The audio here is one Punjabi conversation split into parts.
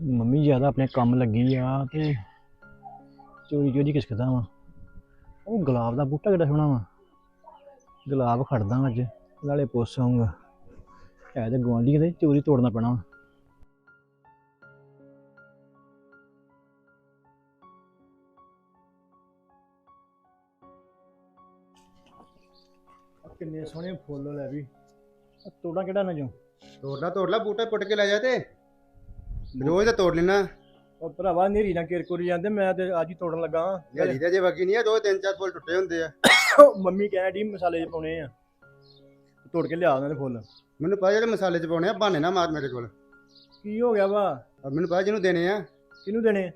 ਮੰਮੀ ਜ਼ਿਆਦਾ ਆਪਣੇ ਕੰਮ ਲੱਗੀ ਆ ਤੇ ਚੋਰੀ ਚੋਰੀ ਕਿਸਕਦਾ ਵਾ। ਉਹ ਗੁਲਾਬ ਦਾ ਬੂਟਾ ਕਿੱਡਾ ਸੋਹਣਾ ਵਾ। ਗੁਲਾਬ ਖੜਦਾ ਵਾਂ ਅੱਜ ਨਾਲੇ ਪੁੱਛ ਆਊਂਗਾ। ਹੈ ਤੇ ਗੁਆਂਢੀ ਕਿਤੇ ਚੋਰੀ ਤੋੜਨਾ ਪੈਣਾ ਵਾ। ਕਿੰਨੇ ਸੋਹਣੇ ਫੁੱਲ ਲੈ ਵੀ। ਤੋੜਾਂ ਕਿਹੜਾ ਨਾ ਜੋ ਤੋੜ ਲਾ ਤੋੜ ਲਾ ਬੂਟਾ ਪੁੱਟ ਕੇ ਲੈ ਜਾ ਤੇ। ਰੋਜ਼ ਤਾਂ ਤੋੜ ਲੈਣਾ। ਉਹ ਭਰਾਵਾ ਨੇਰੀ ਨਾਲ ਕਿਰਕੁਰੀ ਜਾਂਦੇ ਮੈਂ ਤੇ ਅੱਜ ਹੀ ਤੋੜਨ ਲੱਗਾ ਵਾਂ। ਯਾਰੀ ਤੇ ਜੇ ਵਗੀ ਨਹੀਂ ਆ ਦੋ ਤਿੰਨ ਚਾਰ ਫੁੱਲ ਟੁੱਟੇ ਹੁੰਦੇ ਆ। ਉਹ ਮੰਮੀ ਕਹਿਣ ਦੀ ਮਸਾਲੇ 'ਚ ਪਾਉਣੇ ਆ। ਤੋੜ ਕੇ ਲਿਆ ਉਹਨਾਂ ਦੇ ਫੁੱਲ। ਮੈਨੂੰ ਪਤਾ ਜਿਹੜੇ ਮਸਾਲੇ ਚ ਪਾਉਣੇ ਆ ਬਹਾਨੇ ਨਾ ਮਾਰ ਮੇਰੇ ਕੋਲ। ਕੀ ਹੋ ਗਿਆ ਵਾ? ਆ ਮੈਨੂੰ ਪਤਾ ਜਿਹਨੂੰ ਦੇਣੇ ਆ। ਕਿਹਨੂੰ ਦੇਣੇ?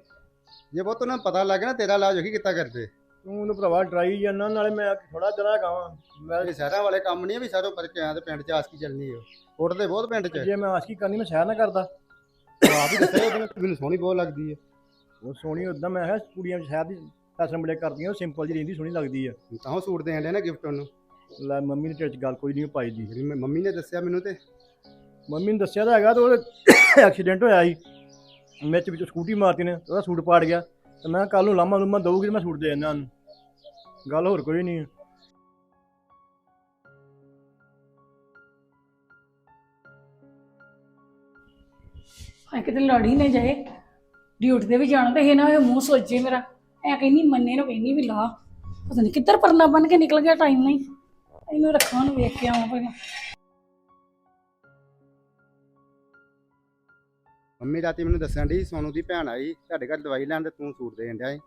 ਜੇ ਬਹੁਤ ਉਹਨਾਂ ਨੂੰ ਪਤਾ ਲੱਗ ਗਿਆ ਨਾ ਤੇਰਾ ਇਲਾਜ ਹੋਗੀ ਕਿੱਤਾ ਕਰਦੇ। ਤੂੰ ਉਹਨੂੰ ਭਰਾਵਾ ਡਰਾਈ ਜਾਂਦਾ ਨਾਲੇ ਮੈਂ ਥੋੜਾ ਜਰਾ ਗਾਵਾਂ ਮੈਂ ਸ਼ਹਿਰਾਂ ਵਾਲੇ ਕੰਮ ਨਹੀਂ ਆ ਵੀ ਸਾਰੋਂ ਪਰ ਕੇ ਆਇਆ ਤੇ ਪਿੰਡ ਚ ਆਸਕੀ ਚੱਲਣੀ ਆ। ਉੱਠਦੇ ਬਹੁਤ ਪਿੰਡ ਚ। ਜੇ ਮੈਂ ਆਸ਼ਕੀ ਕਰਨੀ ਮੈਂ ਸ਼ਹਿਰ ਨਾ ਕਰਦਾ। ਆਪ ਹੀ ਦੱਸਿਆ ਉਹਨੇ ਮੈਨੂੰ ਸੋਹਣੀ ਬਹੁਤ ਲੱਗਦੀ ਆ। ਉਹ ਸੋਹਣੀ ਉਦਾਂ ਮੈਂ ਕਿਹਾ ਕੁੜੀਆਂ ਸ਼ਹਿਰ ਦੀ ਫੈਸ਼ਨ ਬੜੇ ਕਰਦੀਆਂ ਉਹ ਸਿੰਪਲ ਜਿਹੀ ਰਹਿੰਦੀ ਸੋਹਣੀ ਲੱਗਦੀ ਆ। ਤਾਂ ਉਹ ਸੂਟ ਦੇਣ ਲਿਆ ਨਾ ਗਿਫਟ ਉਹਨੂੰ। ਲੈ ਮੰਮੀ ਨੇ ਤੇਰੇ 'ਚ ਗੱਲ ਕੋਈ ਨਹੀਂ ਪਾਈ ਦੀ। ਜਿਹੜੀ ਮੈਂ- ਮੰਮੀ ਨੇ ਦੱਸਿਆ ਮੈਨੂੰ ਤੇ। ਮੰਮੀ ਨੇ ਦੱਸਿਆ ਤਾਂ ਹੈਗਾ ਤੇ ਉਹਦੇ ਐਕਸੀਡੈਂਟ ਹੋਇਆ ਸੀ। ਵਿੱਚ ਵਿੱਚ ਸਕੂਟੀ ਮਾਰਤੀ ਨੇ ਉਹਦਾ ਸੂਟ ਪਾੜ ਗਿਆ। ਤੇ ਮੈਂ ਕੱਲ ਨੂੰ ਲਾਮਾ ਲੂਮਾ ਦਊਗੀ ਤੇ ਮੈਂ ਸੂਟ ਦੇ ਦਿੰਦਾ ਉਹਨੂੰ। ਗੱਲ ਹੋਰ ਕੋਈ ਨਹੀਂ। ਹਾਂ ਕਿਤੇ ਲੜੀ ਨਾ ਜਾਏ ਡਿਊਟੀ ਤੇ ਵੀ ਜਾਣਾ ਤੇ ਇਹ ਨਾ ਹੋਏ ਮੂੰਹ ਸੋਚੇ ਮੇਰਾ। ਐ ਕਹਿੰਦੀ ਮੰਨੇ ਨੂੰ ਕਹਿੰਦੀ ਵੀ ਲਾ। ਪਤਾ ਨਹੀਂ ਕਿੱਧਰ ਪਰਨਾ ਬਣ ਕੇ ਨਿਕਲ ਗਿਆ ਟਾਈਮ ਨਹੀਂ ਇਹਨੂੰ ਰੱਖਾਂ ਨੂੰ ਵੇਖ ਕੇ ਆਵਾਂ ਪਹਿਲਾਂ। ਮੰਮੀ ਰਾਤੀ ਮੈਨੂੰ ਦੱਸਣ ਦੀ ਸੋਨੂ ਦੀ ਭੈਣ ਆਈ ਤੁਹਾਡੇ ਘਰ ਦਵਾਈ ਲੈਣ ਤੇ ਤੂੰ ਸੂਟ ਦੇਣ ਡਿਆ ਏ।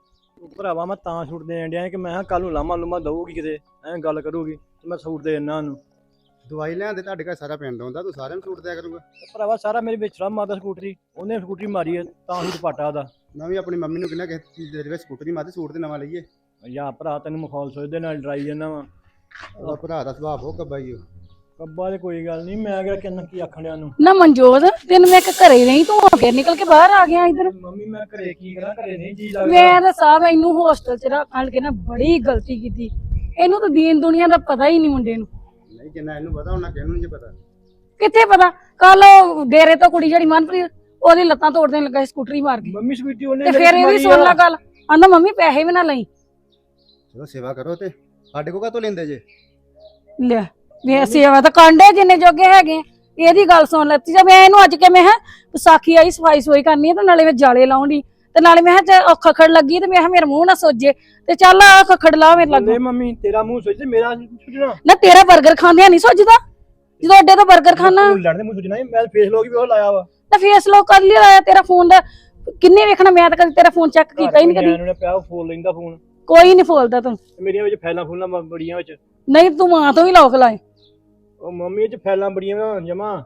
ਭਰਾਵਾ ਮੈਂ ਤਾਂ ਸੂਟ ਦੇਣ ਡਿਆ ਕਿ ਮੈਂ ਕਿਹਾ ਕੱਲ ਨੂੰ ਲਾਮਾ ਲੂਮਾ ਦਊਗੀ ਕਿਤੇ ਐਂ ਗੱਲ ਕਰੂਗੀ ਤੇ ਮੈਂ ਸੂਟ ਦੇ ਦਿੰਦਾ ਉਹਨੂੰ। ਦਵਾਈ ਲੈਣ ਤੇ ਤੁਹਾਡੇ ਘਰ ਸਾਰਾ ਪਿੰਡ ਆਉਂਦਾ ਤੂੰ ਸਾਰਿਆਂ ਨੂੰ ਸੂਟ ਦਿਆ ਕਰੂਗਾ? ਭਰਾਵਾ ਸਾਰਾ ਮੇਰੇ ਵਿਚਰਾ ਮਾਰਦਾ ਸਕੂਟਰੀ ਉਹਨੇ ਸਕੂਟਰੀ ਮਾਰੀ ਹੈ ਤਾਂ ਸੂਟ ਪਾਟਾ ਉਹਦਾ। ਮੈਂ ਵੀ ਆਪਣੀ ਮੰਮੀ ਨੂੰ ਕਿਹਾ ਕਿ ਚੀਜ਼ ਦੇ ਵਿੱਚ ਸਕੂਟਰੀ ਮਾਤੇ ਸੂਟ ਤੇ ਨਵਾਂ ਲਈਏ। ਯਾ ਭਰਾ ਤੈਨੂੰ ਮਖੌਲ ਸੋਚਦੇ ਨਾਲ ਡਰਾਈ ਜਾਂਦਾ ਵਾ। ਉਹਦਾ ਭਰਾ ਦਾ ਸੁਭਾਅ ਬਹੁਤ ਕੱਬਾ ਹੀ ਉਹ। ਕੱਬਾ ਤੇ ਕੋਈ ਗੱਲ ਨਹੀਂ ਮੈਂ ਕਿਹਾ ਕਿੰਨਾ ਕੀ ਆਖਣ ਡਿਆ ਨੂੰ ਨਾ ਮਨਜੋਤ ਤੈਨੂੰ ਮੈਂ ਇੱਕ ਘਰੇ ਨਹੀਂ ਤੂੰ ਹੋ ਕੇ ਨਿਕਲ ਕੇ ਬਾਹਰ ਆ ਗਿਆ ਇੱਧਰ। ਮੰਮੀ ਮੈਂ ਘਰੇ ਕੀ ਕਰਾਂ ਘਰੇ ਨਹੀਂ ਜੀ ਮੈਂ ਤਾਂ ਸਾਹਿਬ ਇਹਨੂੰ ਹੋਸਟਲ 'ਚ ਰੱਖ ਕੇ ਨਾ ਬੜੀ ਗਲਤੀ ਕੀਤੀ। ਇਹਨੂੰ ਤਾਂ ਦੀਨ ਦੁਨੀਆ ਦਾ ਪਤਾ ਹੀ ਨਹੀਂ ਮੁੰਡੇ ਨੂੰ। ਨਹੀਂ ਜਿੰਨਾ ਇਹਨੂੰ ਪਤਾ ਉਹਨਾਂ ਕਿਹਨੂੰ ਨਹੀਂ ਪਤਾ। ਕਿੱਥੇ ਪਤਾ? ਕੱਲ ਉਹ ਡੇਰੇ ਤੋਂ ਕੁੜੀ ਜਿਹੜੀ ਮਨਪ੍ਰੀਤ ਉਹਦੀ ਲੱਤਾਂ ਤੋੜਨ ਲੱਗਾ ਸੀ ਸਕੂਟਰੀ ਮਾਰ ਕੇ ਮੰਮੀ ਸਵੀਟੀ ਉਹਨੇ ਤੇ ਫਿਰ ਇਹ ਵੀ ਸੁਣ। ਲਾ ਗੱਲ। ਆਂਦਾ ਮੰਮੀ ਪੈਸੇ ਵੀ ਨਾ ਲਈ। ਚਲੋ ਸੇਵਾ ਕਰੋ ਤੇ। ਸਾਡੇ ਕੋਲ ਕਾਹਤੋਂ ਲੈਂਦੇ ਜੇ? ਲੈ ਵੇ ਸੇਵਾ ਤਾਂ ਕਾਂਡੇ ਜਿੰਨੇ ਜੋਗੇ ਹੈਗੇ ਆ। ਇਹਦੀ ਗੱਲ ਸੁਣ ਲੈਤੀ ਜੇ ਮੈਂ ਇਹਨੂੰ ਅੱਜ ਕੇ ਮੈਂ ਹਾਂ ਵਿਸਾਖੀ ਆਈ ਸਫ਼ਾਈ ਸੋਈ ਕਰਨੀ ਹੈ ਤੇ ਨਾਲੇ ਮੈਂ ਜਾਲੇ ਲਾਉਂਦੀ। ਤੇ ਨਾਲੇ ਮੈਂ ਕਿਹਾ ਜੇ ਖਖੜ ਲੱਗੀ ਤੇ ਮੈਂ ਕਿਹਾ ਮੇਰਾ ਮੂੰਹ ਨਾ ਸੋਜੇ ਤੇ ਚੱਲ ਆ ਖਖੜ ਲਾ ਮੇਰੇ ਲੈ ਲਾਗੋਂ ਮੰਮੀ ਤੇਰਾ ਮੂੰਹ ਸੋਚਦੇ ਮੇਰਾ ਸੁਝਣਾ ਨਾ ਤੇਰਾ 버ਗਰ ਖਾਂਦਿਆਂ ਨਹੀਂ ਸੋਜਦਾ? ਜਦੋਂ ਅੱਡੇ ਤੋਂ 버ਗਰ ਖਾਣਾ ਤੂੰ ਲੜਦੇ ਮੂੰਹ ਸੁਝਣਾ ਮੈਂ ਫੇਸ ਲੋਕ ਵੀ ਉਹ ਲਾਇਆ ਵਾ। ਤਾਂ ਫੇਸ ਲੋਕ ਕਰ ਲਿਆ ਲਾਇਆ ਤੇਰਾ ਫੋਨ ਦਾ। ਕਿੰਨੇ ਵੇਖਣਾ ਮੈਂ ਤਾਂ ਕਦੀ ਤੇਰਾ ਫੋਨ ਚੈੱਕ ਕੀਤਾ ਹੀ ਨਹੀਂ ਕਦੀ। ਉਹਨੇ ਪਿਆ ਫੋਨ ਲੈਂਦਾ ਫੋਨ ਕੋਈ ਨਹੀਂ ਫੋਲਦਾ ਤੂੰ। ਮੇਰੀਆਂ ਵਿੱਚ ਫੈਲਾਂ ਫੁੱਲਾਂ ਬ- ਬੜੀਆਂ ਵਿੱਚ। ਨਹੀਂ ਤੂੰ ਮਾਂ ਤੋਂ ਵੀ ਲੋਕ ਲਾਏ। ਉਹ ਮੰਮੀ ਇਹ ਚ ਫੈਲਾਂ ਬੜੀਆਂ ਜਮਾ।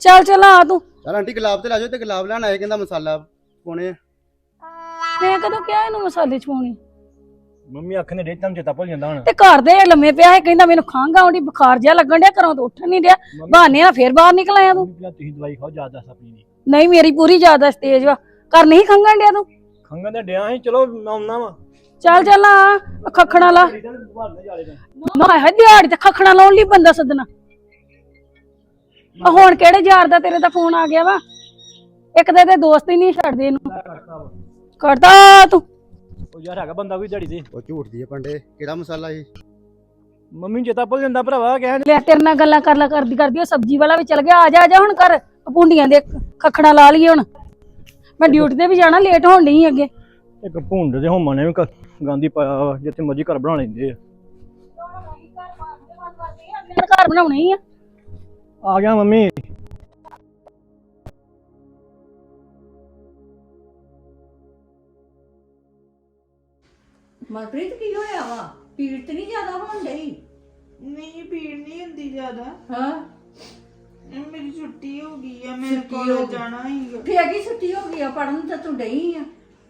ਚੱਲ ਚੱਲ ਆ ਤੂੰ। ਚਲ ਆਂਟੀ ਗੁਲਾਬ ਤੇ ਲਾ ਜਾਓ ਤੇ ਗੁਲਾਬ ਲੈਣ ਆਏ ਕਹਿੰਦਾ ਮਸਾਲਾ ਪਾਉਣੇ ਆ। ਮੈਂ ਕਦੋਂ ਕਿਹਾ ਇਹਨੂੰ ਮਸਾਲੇ ਚ ਪਾਉਣੀ ਮੰਮੀ ਅੱਖ ਨੇ ਰੇਤਾਂ ਚੇਤਾ ਭੁੱਲ ਜਾਂਦਾ ਹੁਣ। ਤੇ ਘਰ ਦੇ ਲੰਮੇ ਪਿਆ ਹੈ ਕਹਿੰਦਾ ਮੈਨੂੰ ਖੰਘ ਆਉਂਦੀ ਬੁਖਾਰ ਜਿਹਾ ਲੱਗਣ ਡਿਆ ਘਰੋਂ ਤੋਂ ਉੱਠਣ ਨਹੀਂ ਡਿਆ। ਬਹਾਨੇ ਨਾਲ ਫੇਰ ਬਾਹਰ ਨਿਕਲ ਆਇਆ ਤੂੰ। ਪਹਿਲਾਂ ਤੁਸੀਂ ਦਵਾਈ ਖਾਓ ਜ਼ਿਆਦਾ ਆਪਣੀ ਦੀ ਨਹੀਂ ਮੇਰੀ ਪੂਰੀ ਜ਼ਿਆਦਾ ਤੇਜ਼ ਵਾ। ਘਰ ਨਹੀਂ ਖੰਘਣ ਡਿਆ ਤੂੰ? ਖੰਗਾਂ ਦੇ ਡਿਆ ਸੀ ਚਲੋ ਮੈਂ ਆਉਣਾ ਵਾ। ਚੱਲ ਚੱਲ ਆ ਖਖਣਾ ਲਾ ਨਾ ਹੈ ਦਿਹਾੜੀ ਤੇ ਖਖਣਾ ਲਾਉਣ ਲਈ ਬੰਦਾ ਸੱਦਣਾ। ਆ ਹੁਣ ਕਿਹੜੇ ਯਾਰ ਦਾ ਤੇਰੇ ਦਾ ਫੋਨ ਆ ਗਿਆ ਵਾ? ਇੱਕ ਦੇ ਤੇ ਦੋਸਤ ਹੀ ਨਹੀਂ ਛੱਡਦੇ ਇਹਨੂੰ। ਕਰਦਾ ਤੂੰ? ਉਹ ਯਾਰ ਹੈਗਾ ਬੰਦਾ ਕੋਈ ਦਿਹਾੜੀ ਤੇ। ਉਹ ਝੂਠ ਦੀ ਪੰਡੇ ਕਿਹੜਾ ਮਸਾਲਾ ਸੀ ਮੰਮੀ ਨੂੰ ਚੇਤਾ ਭੁੱਲ ਜਾਂਦਾ ਭਰਾਵਾ ਕਹਿਣ ਲੈ ਤੇਰੇ ਨਾਲ ਗੱਲਾਂ ਕਰ ਲਾ ਕਰਦੀ ਕਰਦੀ ਉਹ ਸਬਜ਼ੀ ਵਾਲਾ ਵੀ ਚਲ ਗਿਆ। ਆ ਜਾ ਆ ਜਾ ਹੁਣ ਕਰ ਭੁੰਡੀਆਂ ਦੇ ਖਖਣਾ ਲਾ ਲਈਏ ਹੁਣ। ਮੈਂ ਡਿਊਟੀ ਤੇ ਵੀ ਜਾਣਾ ਲੇਟ ਹੋਣ ਨਹੀਂ ਅੱਗੇ। ਇੱਕ ਭੁੰਡ ਦੇ ਹੋਮਾਂ ਨੇ ਵੀ ਕ- ਗਾਂਧੀ ਪਾਇਆ ਵਾ, ਜਿੱਥੇ ਮਰਜ਼ੀ ਘਰ ਬਣਾ ਲੈਂਦੇ ਆ। ਘਰ ਬਣਾਉਣਾ ਹੀ ਆ। ਆ ਗਿਆ ਮੰਮੀ। ਮਨਪ੍ਰੀਤ ਕੀ ਹੋਇਆ ਵਾ? ਪੀੜ ਤੇ ਨਹੀਂ ਜ਼ਿਆਦਾ ਹੋਣ ਡਈ? ਨਹੀਂ ਭੀੜ ਨਹੀਂ ਹੁੰਦੀ ਜ਼ਿਆਦਾ। ਹਾਂ। ਇਹ ਮੇਰੀ ਛੁੱਟੀ ਹੋ ਗਈ ਆ ਮੈਂ ਛੁੱਟੀ ਹੋ ਕਾਲਜ ਗਈ। ਜਾਣਾ ਹੀ ਫੇਰ ਕੀ ਛੁੱਟੀ ਹੋ ਗਈ ਆ? ਪੜਨ ਤਾਂ ਤੂੰ ਡਈ ਆ।